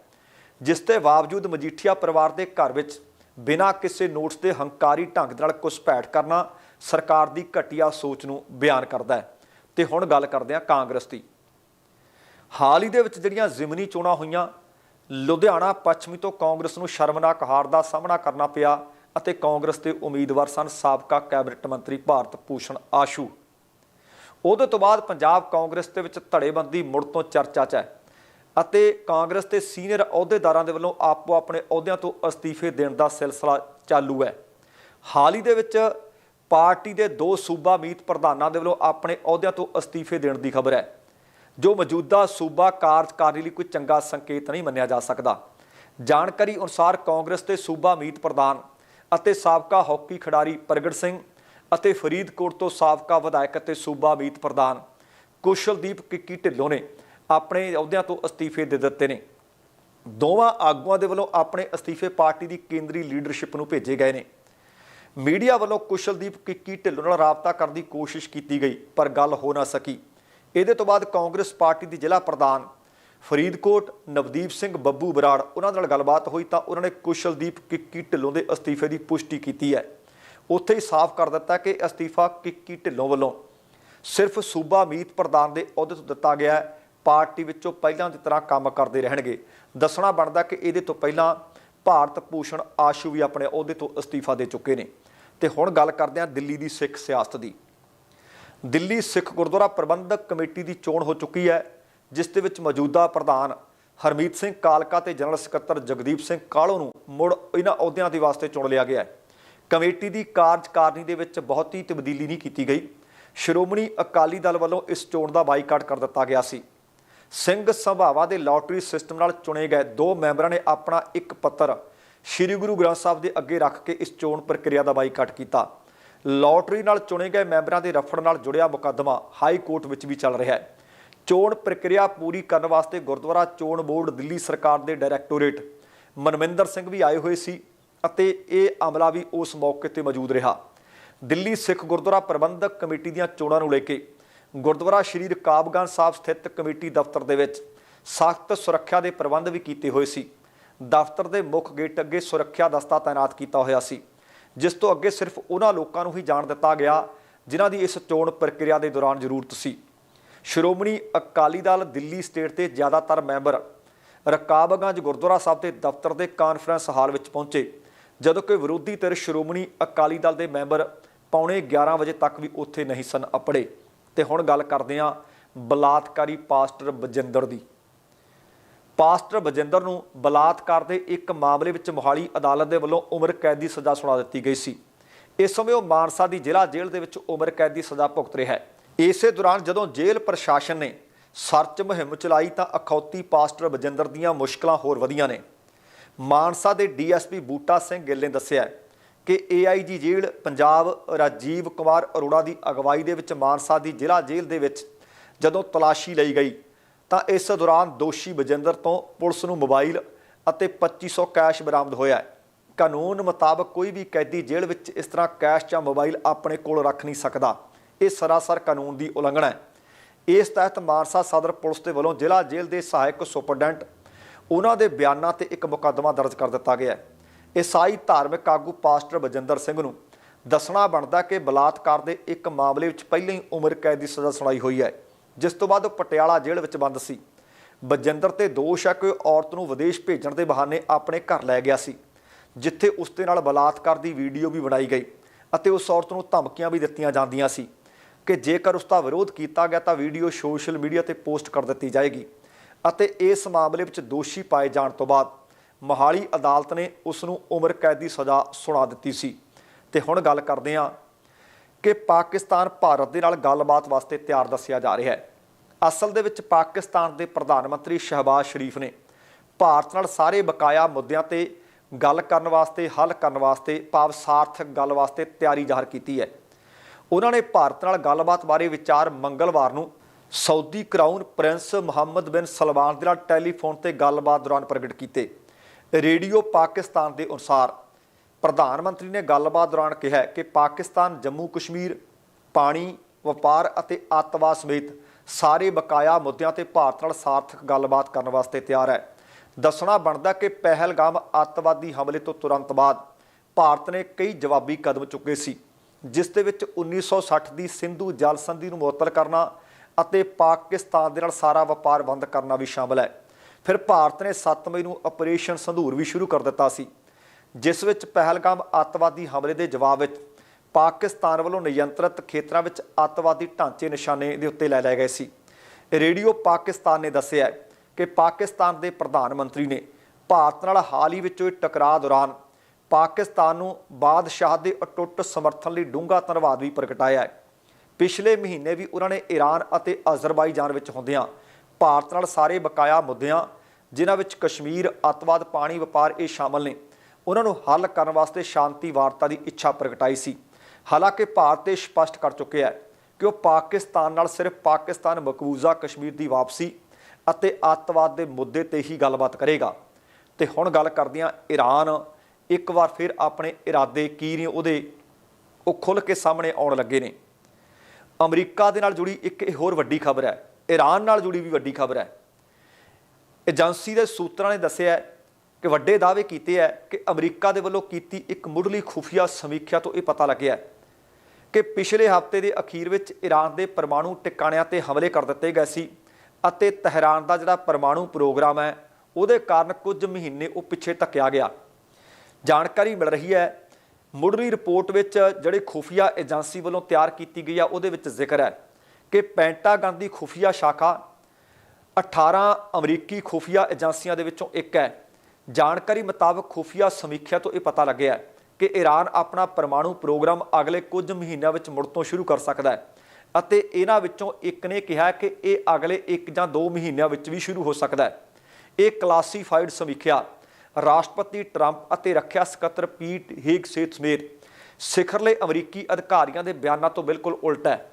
ਜਿਸ ਦੇ ਬਾਵਜੂਦ ਮਜੀਠੀਆ ਪਰਿਵਾਰ ਦੇ ਘਰ ਵਿੱਚ ਬਿਨਾਂ ਕਿਸੇ ਨੋਟਸ ਦੇ ਹੰਕਾਰੀ ਢੰਗ ਨਾਲ ਘੁਸਪੈਠ ਕਰਨਾ ਸਰਕਾਰ ਦੀ ਘਟੀਆ ਸੋਚ ਨੂੰ ਬਿਆਨ ਕਰਦਾ ਹੈ। ਤੇ ਹੁਣ ਗੱਲ ਕਰਦੇ ਹਾਂ ਕਾਂਗਰਸ ਦੀ। ਹਾਲ ਹੀ ਦੇ ਵਿੱਚ ਜਿਹੜੀਆਂ ਜ਼ਿਮਨੀ ਚੋਣਾਂ ਹੋਈਆਂ, ਲੁਧਿਆਣਾ ਪੱਛਮੀ ਤੋਂ ਕਾਂਗਰਸ ਨੂੰ ਸ਼ਰਮਨਾਕ ਹਾਰ ਦਾ ਸਾਹਮਣਾ ਕਰਨਾ ਪਿਆ ਅਤੇ ਕਾਂਗਰਸ ਦੇ ਉਮੀਦਵਾਰ ਸਨ ਸਾਬਕਾ ਕੈਬਨਿਟ ਮੰਤਰੀ ਭਾਰਤ ਭੂਸ਼ਣ ਆਸ਼ੂ। ਉਹਦੇ ਤੋਂ ਬਾਅਦ ਪੰਜਾਬ ਕਾਂਗਰਸ ਦੇ ਵਿੱਚ ਧੜੇਬੰਦੀ ਮੁੜ ਤੋਂ ਚਰਚਾ 'ਚ ਹੈ। ਅਤੇ ਕਾਂਗਰਸ ਦੇ ਸੀਨੀਅਰ ਅਹੁਦੇਦਾਰਾਂ ਦੇ ਵੱਲੋਂ ਆਪੋ ਆਪਣੇ ਅਹੁਦਿਆਂ ਤੋਂ ਅਸਤੀਫੇ ਦੇਣ ਦਾ ਸਿਲਸਿਲਾ ਚਾਲੂ ਹੈ। ਹਾਲ ਹੀ ਦੇ ਵਿੱਚ ਪਾਰਟੀ ਦੇ ਦੋ ਸੂਬਾ ਮੀਤ ਪ੍ਰਧਾਨਾਂ ਦੇ ਵੱਲੋਂ ਆਪਣੇ ਅਹੁਦਿਆਂ ਤੋਂ ਅਸਤੀਫੇ ਦੇਣ ਦੀ ਖਬਰ ਹੈ। ਜੋ ਮੌਜੂਦਾ ਸੂਬਾ ਕਾਰਜਕਾਰੀ ਲਈ ਕੋਈ ਚੰਗਾ ਸੰਕੇਤ ਨਹੀਂ ਮੰਨਿਆ ਜਾ ਸਕਦਾ। ਜਾਣਕਾਰੀ ਅਨੁਸਾਰ ਕਾਂਗਰਸ ਦੇ ਸੂਬਾ ਮੀਤ ਪ੍ਰਧਾਨ ਅਤੇ ਸਾਬਕਾ ਹਾਕੀ ਖਿਡਾਰੀ ਪ੍ਰਗਟ ਸਿੰਘ ਅਤੇ ਫਰੀਦਕੋਟ ਤੋਂ ਸਾਬਕਾ ਵਿਧਾਇਕ ਅਤੇ ਸੂਬਾ ਮੀਤ ਪ੍ਰਧਾਨ ਕੁਸ਼ਲਦੀਪ ਕਿੱਕੀ ਢਿੱਲੋਂ ਨੇ ਆਪਣੇ ਅਹੁਦਿਆਂ ਤੋਂ ਅਸਤੀਫੇ ਦੇ ਦਿੱਤੇ ਨੇ। ਦੋਵਾਂ ਆਗੂਆਂ ਦੇ ਵੱਲੋਂ ਆਪਣੇ ਅਸਤੀਫੇ ਪਾਰਟੀ ਦੀ ਕੇਂਦਰੀ ਲੀਡਰਸ਼ਿਪ ਨੂੰ ਭੇਜੇ ਗਏ ਨੇ। ਮੀਡੀਆ ਵੱਲੋਂ ਕੁਸ਼ਲਦੀਪ ਕਿੱਕੀ ਢਿੱਲੋਂ ਨਾਲ ਰਾਬਤਾ ਕਰਨ ਦੀ ਕੋਸ਼ਿਸ਼ ਕੀਤੀ ਗਈ, ਪਰ ਗੱਲ ਹੋ ਨਾ ਸਕੀ। ਇਹਦੇ ਤੋਂ ਬਾਅਦ ਕਾਂਗਰਸ ਪਾਰਟੀ ਦੀ ਜ਼ਿਲ੍ਹਾ ਪ੍ਰਧਾਨ ਫਰੀਦਕੋਟ ਨਵਦੀਪ ਸਿੰਘ ਬੱਬੂ ਬਰਾੜ ਉਹਨਾਂ ਨਾਲ ਗੱਲਬਾਤ ਹੋਈ ਤਾਂ ਉਹਨਾਂ ਨੇ ਕੁਸ਼ਲਦੀਪ ਕਿੱਕੀ ਢਿੱਲੋਂ ਦੇ ਅਸਤੀਫੇ ਦੀ ਪੁਸ਼ਟੀ ਕੀਤੀ ਹੈ। ਉੱਥੇ ਹੀ ਸਾਫ਼ ਕਰ ਦਿੱਤਾ ਕਿ ਅਸਤੀਫਾ ਕਿੱਕੀ ਢਿੱਲੋਂ ਵੱਲੋਂ ਸਿਰਫ ਸੂਬਾ ਮੀਤ ਪ੍ਰਧਾਨ ਦੇ ਅਹੁਦੇ ਤੋਂ ਦਿੱਤਾ ਗਿਆ ਹੈ। ਪਾਰਟੀ ਵਿੱਚੋਂ ਪਹਿਲਾਂ ਦੀ ਤਰ੍ਹਾਂ ਕੰਮ ਕਰਦੇ ਰਹਿਣਗੇ। ਦੱਸਣਾ ਬਣਦਾ ਕਿ ਇਹਦੇ ਤੋਂ ਪਹਿਲਾਂ ਭਾਰਤ ਭੂਸ਼ਣ ਆਸ਼ੂ ਵੀ ਆਪਣੇ ਅਹੁਦੇ ਤੋਂ ਅਸਤੀਫਾ ਦੇ ਚੁੱਕੇ ਨੇ। ਤੇ ਹੁਣ ਗੱਲ ਕਰਦੇ ਹਾਂ ਦਿੱਲੀ ਦੀ ਸਿੱਖ ਸਿਆਸਤ ਦੀ। ਦਿੱਲੀ ਸਿੱਖ ਗੁਰਦੁਆਰਾ ਪ੍ਰਬੰਧਕ ਕਮੇਟੀ ਦੀ ਚੋਣ ਹੋ ਚੁੱਕੀ ਹੈ, ਜਿਸ ਦੇ ਵਿੱਚ ਮੌਜੂਦਾ ਪ੍ਰਧਾਨ ਹਰਮੀਤ ਸਿੰਘ ਕਾਲਕਾ ਤੇ ਜਨਰਲ ਸਕੱਤਰ ਜਗਦੀਪ ਸਿੰਘ ਕਾਲੋ ਨੂੰ ਮੁੜ ਇਹਨਾਂ ਅਹੁਦਿਆਂ ਦੇ ਵਾਸਤੇ ਚੁਣ ਲਿਆ ਗਿਆ ਹੈ। ਕਮੇਟੀ ਦੀ ਕਾਰਜਕਾਰਨੀ ਦੇ ਵਿੱਚ ਬਹੁਤੀ ਤਬਦੀਲੀ ਨਹੀਂ ਕੀਤੀ ਗਈ। ਸ਼੍ਰੋਮਣੀ ਅਕਾਲੀ ਦਲ ਵੱਲੋਂ ਇਸ ਚੋਣ ਦਾ ਬਾਈਕਾਟ ਕਰ ਦਿੱਤਾ ਗਿਆ ਸੀ। ਸਿੰਘ ਸਭਾਵਾਂ ਦੇ ਲਾਟਰੀ ਸਿਸਟਮ ਨਾਲ ਚੁਣੇ ਗਏ ਦੋ ਮੈਂਬਰਾਂ ਨੇ ਆਪਣਾ ਇੱਕ ਪੱਤਰ ਸ੍ਰੀ ਗੁਰੂ ਗ੍ਰੰਥ ਸਾਹਿਬ ਦੇ ਅੱਗੇ ਰੱਖ ਕੇ ਇਸ ਚੋਣ ਪ੍ਰਕਿਰਿਆ ਦਾ ਬਾਈਕਾਟ ਕੀਤਾ। ਲਾਟਰੀ ਨਾਲ ਚੁਣੇ ਗਏ ਮੈਂਬਰਾਂ ਦੇ ਰਫੜ ਨਾਲ ਜੁੜਿਆ ਮੁਕੱਦਮਾ ਹਾਈ ਕੋਰਟ ਵਿੱਚ ਵੀ ਚੱਲ ਰਿਹਾ ਹੈ। ਚੋਣ ਪ੍ਰਕਿਰਿਆ ਪੂਰੀ ਕਰਨ ਵਾਸਤੇ ਗੁਰਦੁਆਰਾ ਚੋਣ ਬੋਰਡ ਦਿੱਲੀ ਸਰਕਾਰ ਦੇ ਡਾਇਰੈਕਟੋਰੇਟ ਮਨਵਿੰਦਰ ਸਿੰਘ ਵੀ ਆਏ ਹੋਏ ਸੀ ਅਤੇ ਇਹ ਅਮਲਾ ਵੀ ਉਸ ਮੌਕੇ ਤੇ ਮੌਜੂਦ ਰਿਹਾ। ਦਿੱਲੀ ਸਿੱਖ ਗੁਰਦੁਆਰਾ ਪ੍ਰਬੰਧਕ ਕਮੇਟੀ ਦੀਆਂ ਚੋਣਾਂ ਨੂੰ ਲੈ ਕੇ ਗੁਰਦੁਆਰਾ ਸ਼੍ਰੀ ਰਕਾਬਗੰਜ ਸਾਹਿਬ ਸਥਿਤ ਕਮੇਟੀ ਦਫ਼ਤਰ ਦੇ ਵਿੱਚ ਸਖਤ ਸੁਰੱਖਿਆ ਦੇ ਪ੍ਰਬੰਧ ਵੀ ਕੀਤੇ ਹੋਏ ਸੀ। ਦਫ਼ਤਰ ਦੇ ਮੁੱਖ ਗੇਟ ਅੱਗੇ ਸੁਰੱਖਿਆ ਦਸਤਾ ਤਾਇਨਾਤ ਕੀਤਾ ਹੋਇਆ ਸੀ, ਜਿਸ ਤੋਂ ਅੱਗੇ ਸਿਰਫ ਉਹਨਾਂ ਲੋਕਾਂ ਨੂੰ ਹੀ ਜਾਣ ਦਿੱਤਾ ਗਿਆ, ਜਿਨ੍ਹਾਂ ਦੀ ਇਸ ਚੋਣ ਪ੍ਰਕਿਰਿਆ ਦੇ ਦੌਰਾਨ ਜ਼ਰੂਰਤ ਸੀ। ਸ਼੍ਰੋਮਣੀ ਅਕਾਲੀ ਦਲ ਦਿੱਲੀ ਸਟੇਟ ਦੇ ਜ਼ਿਆਦਾਤਰ ਮੈਂਬਰ ਰਕਾਬਗੰਜ ਗੁਰਦੁਆਰਾ ਸਾਹਿਬ ਦੇ ਦਫ਼ਤਰ ਦੇ ਕਾਨਫਰੰਸ ਹਾਲ ਵਿੱਚ ਪਹੁੰਚੇ, ਜਦੋਂ ਕਿ ਵਿਰੋਧੀ ਧਿਰ ਸ਼੍ਰੋਮਣੀ ਅਕਾਲੀ ਦਲ ਦੇ ਮੈਂਬਰ ਪੌਣੇ 11 ਵਜੇ ਤੱਕ ਵੀ ਉੱਥੇ ਨਹੀਂ ਸਨ ਅਪੜੇ। ਤੇ ਹੁਣ ਗੱਲ ਕਰਦੇ ਹਾਂ ਬਲਾਤਕਾਰੀ ਪਾਸਟਰ ਬਜਿੰਦਰ ਦੀ। ਪਾਸਟਰ ਬਜਿੰਦਰ ਨੂੰ ਬਲਾਤਕਾਰ ਦੇ ਇੱਕ ਮਾਮਲੇ ਵਿੱਚ ਮੋਹਾਲੀ ਅਦਾਲਤ ਦੇ ਵੱਲੋਂ ਉਮਰ ਕੈਦ ਦੀ ਸਜ਼ਾ ਸੁਣਾ ਦਿੱਤੀ ਗਈ ਸੀ। ਇਸ ਸਮੇਂ ਉਹ ਮਾਨਸਾ ਦੀ ਜ਼ਿਲ੍ਹਾ ਜੇਲ੍ਹ ਦੇ ਵਿੱਚ ਉਮਰ ਕੈਦ ਦੀ ਸਜ਼ਾ ਭੁਗਤ ਰਿਹਾ ਹੈ। ਇਸੇ ਦੌਰਾਨ ਜਦੋਂ ਜੇਲ੍ਹ ਪ੍ਰਸ਼ਾਸਨ ਨੇ ਸਰਚ ਮੁਹਿੰਮ ਚਲਾਈ ਤਾਂ ਅਖੌਤੀ ਪਾਸਟਰ ਬਜਿੰਦਰ ਦੀਆਂ ਮੁਸ਼ਕਲਾਂ ਹੋਰ ਵਧੀਆਂ ਨੇ। ਮਾਨਸਾ ਦੇ ਡੀਐਸਪੀ ਬੂਟਾ ਸਿੰਘ ਗਿੱਲ ਨੇ ਦੱਸਿਆ ਕਿ ਏਆਈਜੀ ਜੇਲ੍ਹ ਪੰਜਾਬ ਰਾਜੀਵ ਕੁਮਾਰ ਅਰੋੜਾ ਦੀ ਅਗਵਾਈ ਦੇ ਵਿੱਚ ਮਾਨਸਾ ਦੀ ਜ਼ਿਲ੍ਹਾ ਜੇਲ੍ਹ ਦੇ ਵਿੱਚ ਜਦੋਂ ਤਲਾਸ਼ੀ ਲਈ ਗਈ, ਤਾਂ ਇਸ ਦੌਰਾਨ ਦੋਸ਼ੀ ਬਜਿੰਦਰ ਤੋਂ ਪੁਲਿਸ ਨੂੰ ਮੋਬਾਈਲ ਅਤੇ 2500 ਕੈਸ਼ ਬਰਾਮਦ ਹੋਇਆ ਹੈ। ਕਾਨੂੰਨ ਮੁਤਾਬਕ ਕੋਈ ਵੀ ਕੈਦੀ ਜੇਲ੍ਹ ਵਿੱਚ ਇਸ ਤਰ੍ਹਾਂ ਕੈਸ਼ ਜਾਂ ਮੋਬਾਈਲ ਆਪਣੇ ਕੋਲ ਰੱਖ ਨਹੀਂ ਸਕਦਾ। ਇਹ ਸਰਾਸਰ ਕਾਨੂੰਨ ਦੀ ਉਲੰਘਣਾ ਹੈ। ਇਸ ਤਹਿਤ ਮਾਨਸਾ ਸਦਰ ਪੁਲਿਸ ਦੇ ਵੱਲੋਂ ਜ਼ਿਲ੍ਹਾ ਜੇਲ੍ਹ ਦੇ ਸਹਾਇਕ ਸੁਪਰਡੈਂਟ, ਉਹਨਾਂ ਦੇ ਬਿਆਨਾਂ ਤੇ ਇੱਕ ਮੁਕੱਦਮਾ ਦਰਜ ਕਰ ਦਿੱਤਾ ਗਿਆ ਹੈ। ਈਸਾਈ ਧਾਰਮਿਕ ਆਗੂ ਪਾਸਟਰ ਬਜਿੰਦਰ ਸਿੰਘ ਨੂੰ ਦੱਸਣਾ ਬਣਦਾ ਕਿ ਬਲਾਤਕਾਰ ਦੇ ਇੱਕ ਮਾਮਲੇ ਵਿੱਚ ਪਹਿਲਾਂ ਹੀ ਉਮਰ ਕੈਦ ਦੀ ਸਜ਼ਾ ਸੁਣਾਈ ਹੋਈ ਹੈ, ਜਿਸ ਤੋਂ ਬਾਅਦ ਉਹ ਪਟਿਆਲਾ ਜੇਲ੍ਹ ਵਿੱਚ ਬੰਦ ਸੀ। ਬਜਿੰਦਰ ਤੇ ਦੋਸ਼ ਹੈ ਕਿ ਔਰਤ ਨੂੰ ਵਿਦੇਸ਼ ਭੇਜਣ ਦੇ ਬਹਾਨੇ ਆਪਣੇ ਘਰ ਲੈ ਗਿਆ ਸੀ, ਜਿੱਥੇ ਉਸ ਦੇ ਨਾਲ ਬਲਾਤਕਾਰ ਦੀ ਵੀਡੀਓ ਵੀ ਬਣਾਈ ਗਈ ਅਤੇ ਉਸ ਔਰਤ ਨੂੰ ਧਮਕੀਆਂ ਵੀ ਦਿੱਤੀਆਂ ਜਾਂਦੀਆਂ ਸੀ ਕਿ ਜੇਕਰ ਉਸ ਦਾ ਵਿਰੋਧ ਕੀਤਾ ਗਿਆ ਤਾਂ ਵੀਡੀਓ ਸੋਸ਼ਲ ਮੀਡੀਆ ਤੇ ਪੋਸਟ ਕਰ ਦਿੱਤੀ ਜਾਏਗੀ ਅਤੇ ਇਸ ਮਾਮਲੇ ਵਿੱਚ ਦੋਸ਼ੀ ਪਾਏ ਜਾਣ ਤੋਂ ਬਾਅਦ ਮੋਹਾਲੀ ਅਦਾਲਤ ਨੇ ਉਸ ਨੂੰ ਉਮਰ ਕੈਦ ਦੀ ਸਜ਼ਾ ਸੁਣਾ ਦਿੱਤੀ ਸੀ। ਤੇ ਹੁਣ ਗੱਲ ਕਰਦੇ ਹਾਂ ਕਿ ਪਾਕਿਸਤਾਨ ਭਾਰਤ ਦੇ ਨਾਲ ਗੱਲਬਾਤ ਵਾਸਤੇ ਤਿਆਰ ਦੱਸਿਆ ਜਾ ਰਿਹਾ ਹੈ। ਅਸਲ ਦੇ ਵਿੱਚ ਪਾਕਿਸਤਾਨ ਦੇ ਪ੍ਰਧਾਨ ਮੰਤਰੀ ਸ਼ਹਿਬਾਜ਼ ਸ਼ਰੀਫ ਨੇ ਭਾਰਤ ਨਾਲ ਸਾਰੇ ਬਕਾਇਆ ਮੁੱਦਿਆਂ ਤੇ ਗੱਲ ਕਰਨ ਵਾਸਤੇ, ਹੱਲ ਕਰਨ ਵਾਸਤੇ, ਭਾਵ ਸਾਰਥਕ ਗੱਲ ਵਾਸਤੇ ਤਿਆਰੀ ਜ਼ਾਹਰ ਕੀਤੀ ਹੈ। ਉਹਨਾਂ ਨੇ ਭਾਰਤ ਨਾਲ ਗੱਲਬਾਤ ਬਾਰੇ ਵਿਚਾਰ ਮੰਗਲਵਾਰ ਨੂੰ ਸਾਊਦੀ ਕਰਾਊਨ ਪ੍ਰਿੰਸ ਮੁਹੰਮਦ ਬਿਨ ਸਲਮਾਨ ਦੇ ਨਾਲ ਟੈਲੀਫੋਨ ਤੇ ਗੱਲਬਾਤ ਦੌਰਾਨ ਪ੍ਰਗਟ ਕੀਤੇ। ਰੇਡੀਓ ਪਾਕਿਸਤਾਨ ਦੇ ਅਨੁਸਾਰ ਪ੍ਰਧਾਨ ਮੰਤਰੀ ਨੇ ਗੱਲਬਾਤ ਦੌਰਾਨ ਕਿਹਾ ਕਿ ਪਾਕਿਸਤਾਨ, ਜੰਮੂ ਕਸ਼ਮੀਰ, ਪਾਣੀ, ਵਪਾਰ ਅਤੇ ਅੱਤਵਾਦ ਸਮੇਤ ਸਾਰੇ ਬਕਾਇਆ ਮੁੱਦਿਆਂ ਤੇ ਭਾਰਤ ਨਾਲ ਸਾਰਥਕ ਗੱਲਬਾਤ ਕਰਨ ਵਾਸਤੇ ਤਿਆਰ ਹੈ। ਦੱਸਣਾ ਬਣਦਾ ਕਿ ਪਹਿਲਗਾਮ ਅੱਤਵਾਦੀ ਹਮਲੇ ਤੋਂ ਤੁਰੰਤ ਬਾਅਦ ਭਾਰਤ ਨੇ ਕਈ ਜਵਾਬੀ ਕਦਮ ਚੁੱਕੇ ਸੀ, ਜਿਸ ਦੇ ਵਿੱਚ 1960 ਦੀ ਸਿੰਧੂ ਜਲ ਸੰਧੀ ਨੂੰ ਮੁਅੱਤਲ ਕਰਨਾ ਅਤੇ ਪਾਕਿਸਤਾਨ ਦੇ ਨਾਲ ਸਾਰਾ ਵਪਾਰ ਬੰਦ ਕਰਨਾ ਵੀ ਸ਼ਾਮਲ ਹੈ। ਫਿਰ ਭਾਰਤ ਨੇ 7 ਮਈ ਨੂੰ ਆਪਰੇਸ਼ਨ ਸੰਧੂਰ ਵੀ ਸ਼ੁਰੂ ਕਰ ਦਿੱਤਾ ਸੀ, ਜਿਸ ਵਿੱਚ ਪਹਿਲਗਾਮ ਅੱਤਵਾਦੀ ਹਮਲੇ ਦੇ ਜਵਾਬ ਵਿੱਚ ਪਾਕਿਸਤਾਨ ਵੱਲੋਂ ਨਿਯੰਤਰਿਤ ਖੇਤਰਾਂ ਵਿੱਚ ਅੱਤਵਾਦੀ ਢਾਂਚੇ ਨਿਸ਼ਾਨੇ ਦੇ ਉੱਤੇ ਲੈ ਲਏ ਗਏ ਸੀ। ਰੇਡੀਓ ਪਾਕਿਸਤਾਨ ਨੇ ਦੱਸਿਆ ਕਿ ਪਾਕਿਸਤਾਨ ਦੇ ਪ੍ਰਧਾਨ ਮੰਤਰੀ ਨੇ ਭਾਰਤ ਨਾਲ ਹਾਲ ਹੀ ਵਿੱਚ ਹੋਏ ਟਕਰਾਅ ਦੌਰਾਨ ਪਾਕਿਸਤਾਨ ਨੂੰ ਬਾਦਸ਼ਾਹ ਦੇ ਅਟੁੱਟ ਸਮਰਥਨ ਲਈ ਡੂੰਘਾ ਧੰਨਵਾਦ ਵੀ ਪ੍ਰਗਟਾਇਆ ਹੈ। ਪਿਛਲੇ ਮਹੀਨੇ ਵੀ ਉਹਨਾਂ ਨੇ ਈਰਾਨ ਅਤੇ ਅਜ਼ਰਬਾਈਜਾਨ ਵਿੱਚ ਹੁੰਦਿਆਂ ਭਾਰਤ ਨਾਲ ਸਾਰੇ ਬਕਾਇਆ ਮੁੱਦਿਆਂ ਜਿਨ੍ਹਾਂ ਵਿੱਚ ਕਸ਼ਮੀਰ, ਅੱਤਵਾਦ, ਪਾਣੀ, ਵਪਾਰ ਇਹ ਸ਼ਾਮਲ ਨੇ। ਉਹਨਾਂ ਨੂੰ ਹੱਲ ਕਰਨ ਵਾਸਤੇ ਸ਼ਾਂਤੀ ਵਾਰਤਾ ਦੀ ਇੱਛਾ ਪ੍ਰਗਟਾਈ ਸੀ। ਹਾਲਾਂਕਿ ਭਾਰਤ ਇਹ ਸਪਸ਼ਟ ਕਰ ਚੁੱਕਿਆ ਹੈ ਕਿ ਉਹ ਪਾਕਿਸਤਾਨ ਨਾਲ ਸਿਰਫ ਪਾਕਿਸਤਾਨ, ਮਕਬੂਜ਼ਾ, ਕਸ਼ਮੀਰ ਦੀ ਵਾਪਸੀ ਅਤੇ ਅੱਤਵਾਦ ਦੇ ਮੁੱਦੇ ਤੇ ਹੀ ਗੱਲਬਾਤ ਕਰੇਗਾ। ਤੇ ਹੁਣ ਗੱਲ ਕਰਦਿਆਂ ਈਰਾਨ ਇੱਕ ਵਾਰ ਫਿਰ ਆਪਣੇ ਇਰਾਦੇ ਕੀ ਨੇ ਉਹਦੇ, ਉਹ ਖੁੱਲ ਕੇ ਸਾਹਮਣੇ ਆਉਣ ਲੱਗੇ ਨੇ। ਅਮਰੀਕਾ ਦੇ ਨਾਲ ਜੁੜੀ ਇੱਕ ਇਹ ਹੋਰ ਵੱਡੀ ਖਬਰ ਹੈ। ਈਰਾਨ ਨਾਲ ਜੁੜੀ ਵੀ ਵੱਡੀ ਖਬਰ ਹੈ। ਏਜੰਸੀ ਦੇ ਸੂਤਰਾਂ ਨੇ ਦੱਸਿਆ ਕਿ ਵੱਡੇ ਦਾਅਵੇ ਕੀਤੇ ਹੈ ਕਿ ਅਮਰੀਕਾ ਦੇ ਵੱਲੋਂ ਕੀਤੀ ਇੱਕ ਮੁੱਢਲੀ ਖੁਫੀਆ ਸਮੀਖਿਆ ਤੋਂ ਇਹ ਪਤਾ ਲੱਗਿਆ ਕਿ ਪਿਛਲੇ ਹਫ਼ਤੇ ਦੇ ਅਖੀਰ ਵਿੱਚ ਈਰਾਨ ਦੇ ਪਰਮਾਣੂ ਟਿਕਾਣਿਆਂ ਤੇ ਹਮਲੇ ਕਰ ਦਿੱਤੇ ਗਏ ਸੀ ਅਤੇ ਤਹਿਰਾਨ ਦਾ ਜਿਹੜਾ ਪਰਮਾਣੂ ਪ੍ਰੋਗਰਾਮ ਹੈ, ਉਹਦੇ ਕਾਰਨ ਕੁਝ ਮਹੀਨੇ ਉਹ ਪਿੱਛੇ ਧੱਕਿਆ ਗਿਆ। ਜਾਣਕਾਰੀ ਮਿਲ ਰਹੀ ਹੈ, ਮੁੱਢਲੀ ਰਿਪੋਰਟ ਵਿੱਚ ਜਿਹੜੀ ਖੁਫੀਆ ਏਜੰਸੀ ਵੱਲੋਂ ਤਿਆਰ ਕੀਤੀ ਗਈ ਆ, ਉਹਦੇ ਵਿੱਚ ਜ਼ਿਕਰ ਹੈ ਕਿ ਪੈਂਟਾਗਨ ਦੀ ਖੁਫੀਆ ਸ਼ਾਖਾ 18 ਅਮਰੀਕੀ ਖੁਫੀਆ ਏਜੰਸੀਆਂ ਦੇ ਵਿੱਚੋਂ ਇੱਕ ਹੈ। ਜਾਣਕਾਰੀ ਮੁਤਾਬਕ ਖੁਫੀਆ ਸਮੀਖਿਆ ਤੋਂ ਇਹ ਪਤਾ ਲੱਗਿਆ ਕਿ ਈਰਾਨ ਆਪਣਾ ਪਰਮਾਣੂ ਪ੍ਰੋਗਰਾਮ ਅਗਲੇ ਕੁਝ ਮਹੀਨਿਆਂ ਵਿੱਚ ਮੁੜ ਤੋਂ ਸ਼ੁਰੂ ਕਰ ਸਕਦਾ ਹੈ ਅਤੇ ਇਹਨਾਂ ਵਿੱਚੋਂ ਇੱਕ ਨੇ ਕਿਹਾ ਕਿ ਇਹ ਅਗਲੇ 1 ਜਾਂ 2 ਮਹੀਨਿਆਂ ਵਿੱਚ ਵੀ ਸ਼ੁਰੂ ਹੋ ਸਕਦਾ ਹੈ। ਇਹ ਕਲਾਸੀਫਾਈਡ ਸਮੀਖਿਆ ਰਾਸ਼ਟਰਪਤੀ ਟਰੰਪ ਅਤੇ ਰੱਖਿਆ ਸਕੱਤਰ ਪੀਟ ਹੀਗਸੇਥ ਸਮੇਤ ਸਿਖਰਲੇ ਅਮਰੀਕੀ ਅਧਿਕਾਰੀਆਂ ਦੇ ਬਿਆਨਾਂ ਤੋਂ ਬਿਲਕੁਲ ਉਲਟ ਹੈ।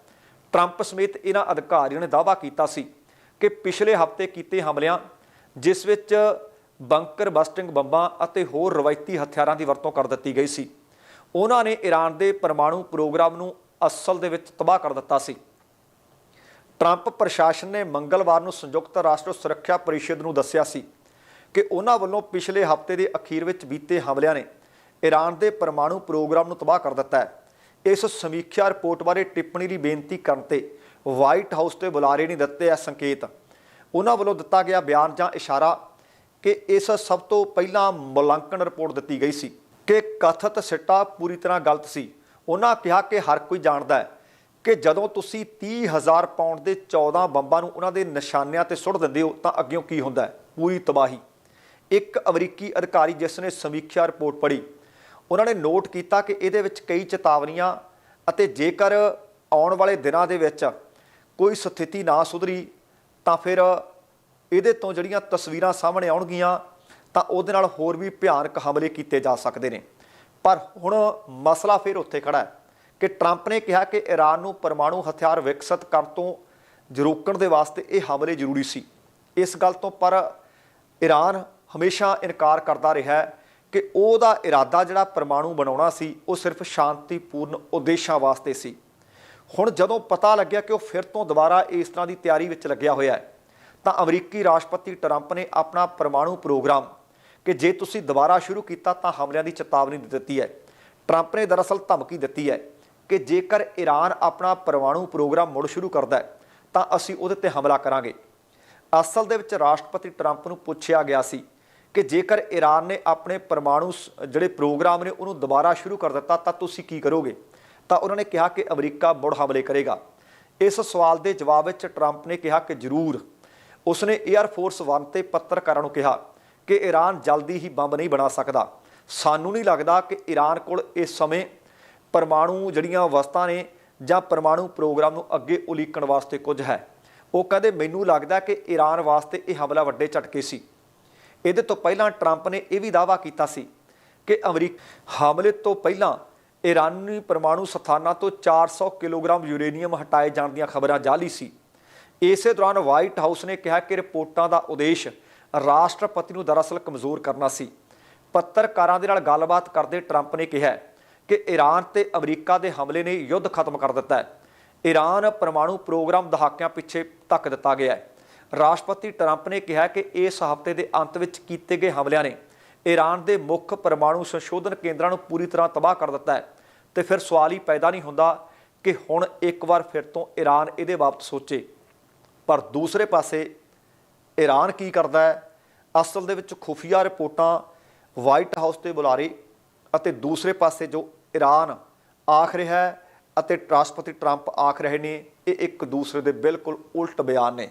ਟਰੰਪ ਸਮੇਤ ਇਹਨਾਂ ਅਧਿਕਾਰੀਆਂ ਨੇ ਦਾਅਵਾ ਕੀਤਾ ਸੀ ਕਿ ਪਿਛਲੇ ਹਫ਼ਤੇ ਕੀਤੇ ਹਮਲਿਆਂ, ਜਿਸ ਵਿੱਚ ਬੰਕਰ, ਬਸਟਿੰਗ ਬੰਬਾਂ ਅਤੇ ਹੋਰ ਰਵਾਇਤੀ ਹਥਿਆਰਾਂ ਦੀ ਵਰਤੋਂ ਕਰ ਦਿੱਤੀ ਗਈ ਸੀ। ਉਹਨਾਂ ਨੇ ਈਰਾਨ ਦੇ ਪਰਮਾਣੂ ਪ੍ਰੋਗਰਾਮ ਨੂੰ ਅਸਲ ਦੇ ਵਿੱਚ ਤਬਾਹ ਕਰ ਦਿੱਤਾ ਸੀ। ਟਰੰਪ ਪ੍ਰਸ਼ਾਸਨ ਨੇ ਮੰਗਲਵਾਰ ਨੂੰ ਸੰਯੁਕਤ ਰਾਸ਼ਟਰ ਸੁਰੱਖਿਆ ਪਰਿਸ਼ਦ ਨੂੰ ਦੱਸਿਆ ਸੀ ਕਿ ਉਹਨਾਂ ਵੱਲੋਂ ਪਿਛਲੇ ਹਫ਼ਤੇ ਦੇ ਅਖੀਰ ਵਿੱਚ ਬੀਤੇ ਹਮਲਿਆਂ ਨੇ ਈਰਾਨ ਦੇ ਪਰਮਾਣੂ ਪ੍ਰੋਗਰਾਮ ਨੂੰ ਤਬਾਹ ਕਰ ਦਿੱਤਾ ਹੈ। ਇਸ ਸਮੀਖਿਆ ਰਿਪੋਰਟ ਬਾਰੇ ਟਿੱਪਣੀ ਦੀ ਬੇਨਤੀ ਕਰਨ ਤੇ ਵਾਈਟ ਹਾਊਸ ਤੇ ਬੁਲਾਰੇ ਨੇ ਦਿੱਤੇ ਆ ਸੰਕੇਤ। ਉਹਨਾਂ ਵੱਲੋਂ ਦਿੱਤਾ ਗਿਆ ਬਿਆਨ ਜਾਂ ਇਸ਼ਾਰਾ ਕਿ ਇਸ ਸਭ ਤੋਂ ਪਹਿਲਾਂ ਮੁਲਾਂਕਣ ਰਿਪੋਰਟ ਦਿੱਤੀ ਗਈ ਸੀ ਕਿ ਕਥਿਤ ਸਿੱਟਾ ਪੂਰੀ ਤਰ੍ਹਾਂ ਗਲਤ ਸੀ। ਉਹਨਾਂ ਕਿਹਾ ਕਿ ਹਰ ਕੋਈ ਜਾਣਦਾ ਹੈ ਕਿ ਜਦੋਂ ਤੁਸੀਂ 30000 ਪਾਉਂਡ ਦੇ 14 ਬੰਬਾਂ ਨੂੰ ਉਹਨਾਂ ਦੇ ਨਿਸ਼ਾਨਿਆਂ ਤੇ ਸੁੱਟ ਦਿੰਦੇ ਹੋ ਤਾਂ ਅੱਗਿਓਂ ਕੀ ਹੁੰਦਾ ਹੈ? ਪੂਰੀ ਤਬਾਹੀ। ਇੱਕ ਅਮਰੀਕੀ ਅਧਿਕਾਰੀ ਜਿਸ ਨੇ ਸਮੀਖਿਆ ਰਿਪੋਰਟ ਪੜ੍ਹੀ, ਉਹਨਾਂ ਨੇ ਨੋਟ ਕੀਤਾ ਕਿ ਇਹਦੇ ਵਿੱਚ ਕਈ ਚੇਤਾਵਨੀਆਂ ਅਤੇ ਜੇਕਰ ਆਉਣ ਵਾਲੇ ਦਿਨਾਂ ਦੇ ਵਿੱਚ ਕੋਈ ਸਥਿਤੀ ਨਾ ਸੁਧਰੀ, ਤਾਂ ਫਿਰ ਇਹਦੇ ਤੋਂ ਜਿਹੜੀਆਂ ਤਸਵੀਰਾਂ ਸਾਹਮਣੇ ਆਉਣਗੀਆਂ, ਤਾਂ ਉਹਦੇ ਨਾਲ ਹੋਰ ਵੀ ਭਿਆਨਕ ਹਮਲੇ ਕੀਤੇ ਜਾ ਸਕਦੇ ਨੇ। ਪਰ ਹੁਣ ਮਸਲਾ ਫਿਰ ਉੱਥੇ ਖੜਾ ਹੈ ਕਿ ਟਰੰਪ ਨੇ ਕਿਹਾ ਕਿ ਈਰਾਨ ਨੂੰ ਪਰਮਾਣੂ ਹਥਿਆਰ ਵਿਕਸਿਤ ਕਰਨ ਤੋਂ ਰੋਕਣ ਦੇ ਵਾਸਤੇ ਇਹ ਹਮਲੇ ਜ਼ਰੂਰੀ ਸੀ। ਇਸ ਗੱਲ ਤੋਂ ਪਰ ਈਰਾਨ ਹਮੇਸ਼ਾ ਇਨਕਾਰ ਕਰਦਾ ਰਿਹਾ ਹੈ ਕਿ ਉਹਦਾ ਇਰਾਦਾ ਜਿਹੜਾ ਪਰਮਾਣੂ ਬਣਾਉਣਾ ਸੀ, ਉਹ ਸਿਰਫ ਸ਼ਾਂਤੀਪੂਰਨ ਉਦੇਸ਼ਾਂ ਵਾਸਤੇ ਸੀ। ਹੁਣ ਜਦੋਂ ਪਤਾ ਲੱਗਿਆ ਕਿ ਉਹ ਫਿਰ ਤੋਂ ਦੁਬਾਰਾ ਇਸ ਤਰ੍ਹਾਂ ਦੀ ਤਿਆਰੀ ਵਿੱਚ ਲੱਗਿਆ ਹੋਇਆ ਹੈ, ਤਾਂ ਅਮਰੀਕੀ ਰਾਸ਼ਟਰਪਤੀ ਟਰੰਪ ਨੇ ਆਪਣਾ ਪਰਮਾਣੂ ਪ੍ਰੋਗਰਾਮ ਕਿ ਜੇ ਤੁਸੀਂ ਦੁਬਾਰਾ ਸ਼ੁਰੂ ਕੀਤਾ ਤਾਂ ਹਮਲਿਆਂ ਦੀ ਚੇਤਾਵਨੀ ਦੇ ਦਿੱਤੀ ਹੈ। ਟਰੰਪ ਨੇ ਦਰਅਸਲ ਧਮਕੀ ਦਿੱਤੀ ਹੈ ਕਿ ਜੇਕਰ ਈਰਾਨ ਆਪਣਾ ਪਰਮਾਣੂ ਪ੍ਰੋਗਰਾਮ ਮੁੜ ਸ਼ੁਰੂ ਕਰਦਾ ਹੈ, ਤਾਂ ਅਸੀਂ ਉਹਦੇ ਤੇ ਹਮਲਾ ਕਰਾਂਗੇ। ਅਸਲ ਦੇ ਵਿੱਚ ਰਾਸ਼ਟਰਪਤੀ ਟਰੰਪ ਨੂੰ ਪੁੱਛਿਆ ਗਿਆ ਸੀ ਕਿ ਜੇਕਰ ਈਰਾਨ ਨੇ ਆਪਣੇ ਪਰਮਾਣੂ ਸ- ਜਿਹੜੇ ਪ੍ਰੋਗਰਾਮ ਨੇ ਉਹਨੂੰ ਦੁਬਾਰਾ ਸ਼ੁਰੂ ਕਰ ਦਿੱਤਾ, ਤਾਂ ਤੁਸੀਂ ਕੀ ਕਰੋਗੇ? ਤਾਂ ਉਹਨਾਂ ਨੇ ਕਿਹਾ ਕਿ ਅਮਰੀਕਾ ਮੁੜ ਹਮਲੇ ਕਰੇਗਾ। ਇਸ ਸਵਾਲ ਦੇ ਜਵਾਬ ਵਿੱਚ ਟਰੰਪ ਨੇ ਕਿਹਾ ਕਿ ਜ਼ਰੂਰ। ਉਸਨੇ 에ਅਰ ਫੋਰਸ 1 ਤੇ ਪੱਤਰਕਾਰਾਂ ਨੂੰ ਕਿਹਾ ਕਿ ਈਰਾਨ ਜਲਦੀ ਹੀ ਬੰਬ ਨਹੀਂ ਬਣਾ ਸਕਦਾ। ਸਾਨੂੰ ਨਹੀਂ ਲੱਗਦਾ ਕਿ ਈਰਾਨ ਕੋਲ ਇਸ ਸਮੇਂ ਪਰਮਾਣੂ ਜਿਹੜੀਆਂ ਵਸਤਾਂ ਨੇ ਜਾਂ ਪਰਮਾਣੂ ਪ੍ਰੋਗਰਾਮ ਨੂੰ ਅੱਗੇ ਉਲੀਕਣ ਵਾਸਤੇ ਕੁਝ ਹੈ। ਉਹ ਕਹਿੰਦੇ, ਮੈਨੂੰ ਲੱਗਦਾ ਕਿ ਈਰਾਨ ਵਾਸਤੇ ਇਹ ਹਮਲਾ ਵੱਡੇ ਝਟਕੇ ਸੀ। ਇਹਦੇ ਤੋਂ ਪਹਿਲਾਂ ਟਰੰਪ ਨੇ ਇਹ ਵੀ ਦਾਅਵਾ ਕੀਤਾ ਸੀ ਕਿ ਅਮਰੀਕਾ, ਹਮਲੇ ਤੋਂ ਪਹਿਲਾਂ ਈਰਾਨੀ ਪਰਮਾਣੂ ਸਥਾਨਾਂ ਤੋਂ 400 ਕਿਲੋਗ੍ਰਾਮ ਯੂਰੇਨੀਅਮ ਹਟਾਏ ਜਾਣ ਦੀਆਂ ਖਬਰਾਂ ਜਾਲੀ ਸੀ। ਇਸੇ ਦੌਰਾਨ ਵਾਈਟ ਹਾਊਸ ਨੇ ਕਿਹਾ ਕਿ ਰਿਪੋਰਟਾਂ ਦਾ ਉਦੇਸ਼ ਰਾਸ਼ਟਰਪਤੀ ਨੂੰ ਦਰਅਸਲ ਕਮਜ਼ੋਰ ਕਰਨਾ ਸੀ। ਪੱਤਰਕਾਰਾਂ ਦੇ ਨਾਲ ਗੱਲਬਾਤ ਕਰਦੇ ਟਰੰਪ ਨੇ ਕਿਹਾ ਕਿ ਈਰਾਨ ਤੇ ਅਮਰੀਕਾ ਦੇ ਹਮਲੇ ਨੇ ਯੁੱਧ ਖਤਮ ਕਰ ਦਿੱਤਾ ਹੈ। ਈਰਾਨ ਪਰਮਾਣੂ ਪ੍ਰੋਗਰਾਮ ਦਹਾਕਿਆਂ ਪਿੱਛੇ ਧੱਕ ਦਿੱਤਾ ਗਿਆ ਹੈ। ਰਾਸ਼ਟਰਪਤੀ ਟਰੰਪ ਨੇ ਕਿਹਾ ਕਿ ਇਸ ਹਫ਼ਤੇ ਦੇ ਅੰਤ ਵਿੱਚ ਕੀਤੇ ਗਏ ਹਮਲਿਆਂ ਨੇ ਈਰਾਨ ਦੇ ਮੁੱਖ ਪਰਮਾਣੂ ਸੰਸ਼ੋਧਨ ਕੇਂਦਰਾਂ ਨੂੰ ਪੂਰੀ ਤਰ੍ਹਾਂ ਤਬਾਹ ਕਰ ਦਿੱਤਾ ਹੈ। ਤੇ ਫਿਰ ਸਵਾਲ ਹੀ ਪੈਦਾ ਨਹੀਂ ਹੁੰਦਾ ਕਿ ਹੁਣ ਇੱਕ ਵਾਰ ਫਿਰ ਤੋਂ ਈਰਾਨ ਇਹਦੇ ਬਾਬਤ ਸੋਚੇ। ਪਰ ਦੂਸਰੇ ਪਾਸੇ ਈਰਾਨ ਕੀ ਕਰਦਾ ਹੈ? ਅਸਲ ਦੇ ਵਿੱਚ ਖੁਫੀਆ ਰਿਪੋਰਟਾਂ ਵਾਈਟ ਹਾਊਸ 'ਤੇ ਬੁਲਾਰੇ ਅਤੇ ਦੂਸਰੇ ਪਾਸੇ ਜੋ ਈਰਾਨ ਆਖ ਰਿਹਾ ਹੈ ਅਤੇ ਰਾਸ਼ਟਰਪਤੀ ਟਰੰਪ ਆਖ ਰਹੇ ਨੇ, ਇਹ ਇੱਕ ਦੂਸਰੇ ਦੇ ਬਿਲਕੁਲ ਉਲਟ ਬਿਆਨ ਨੇ।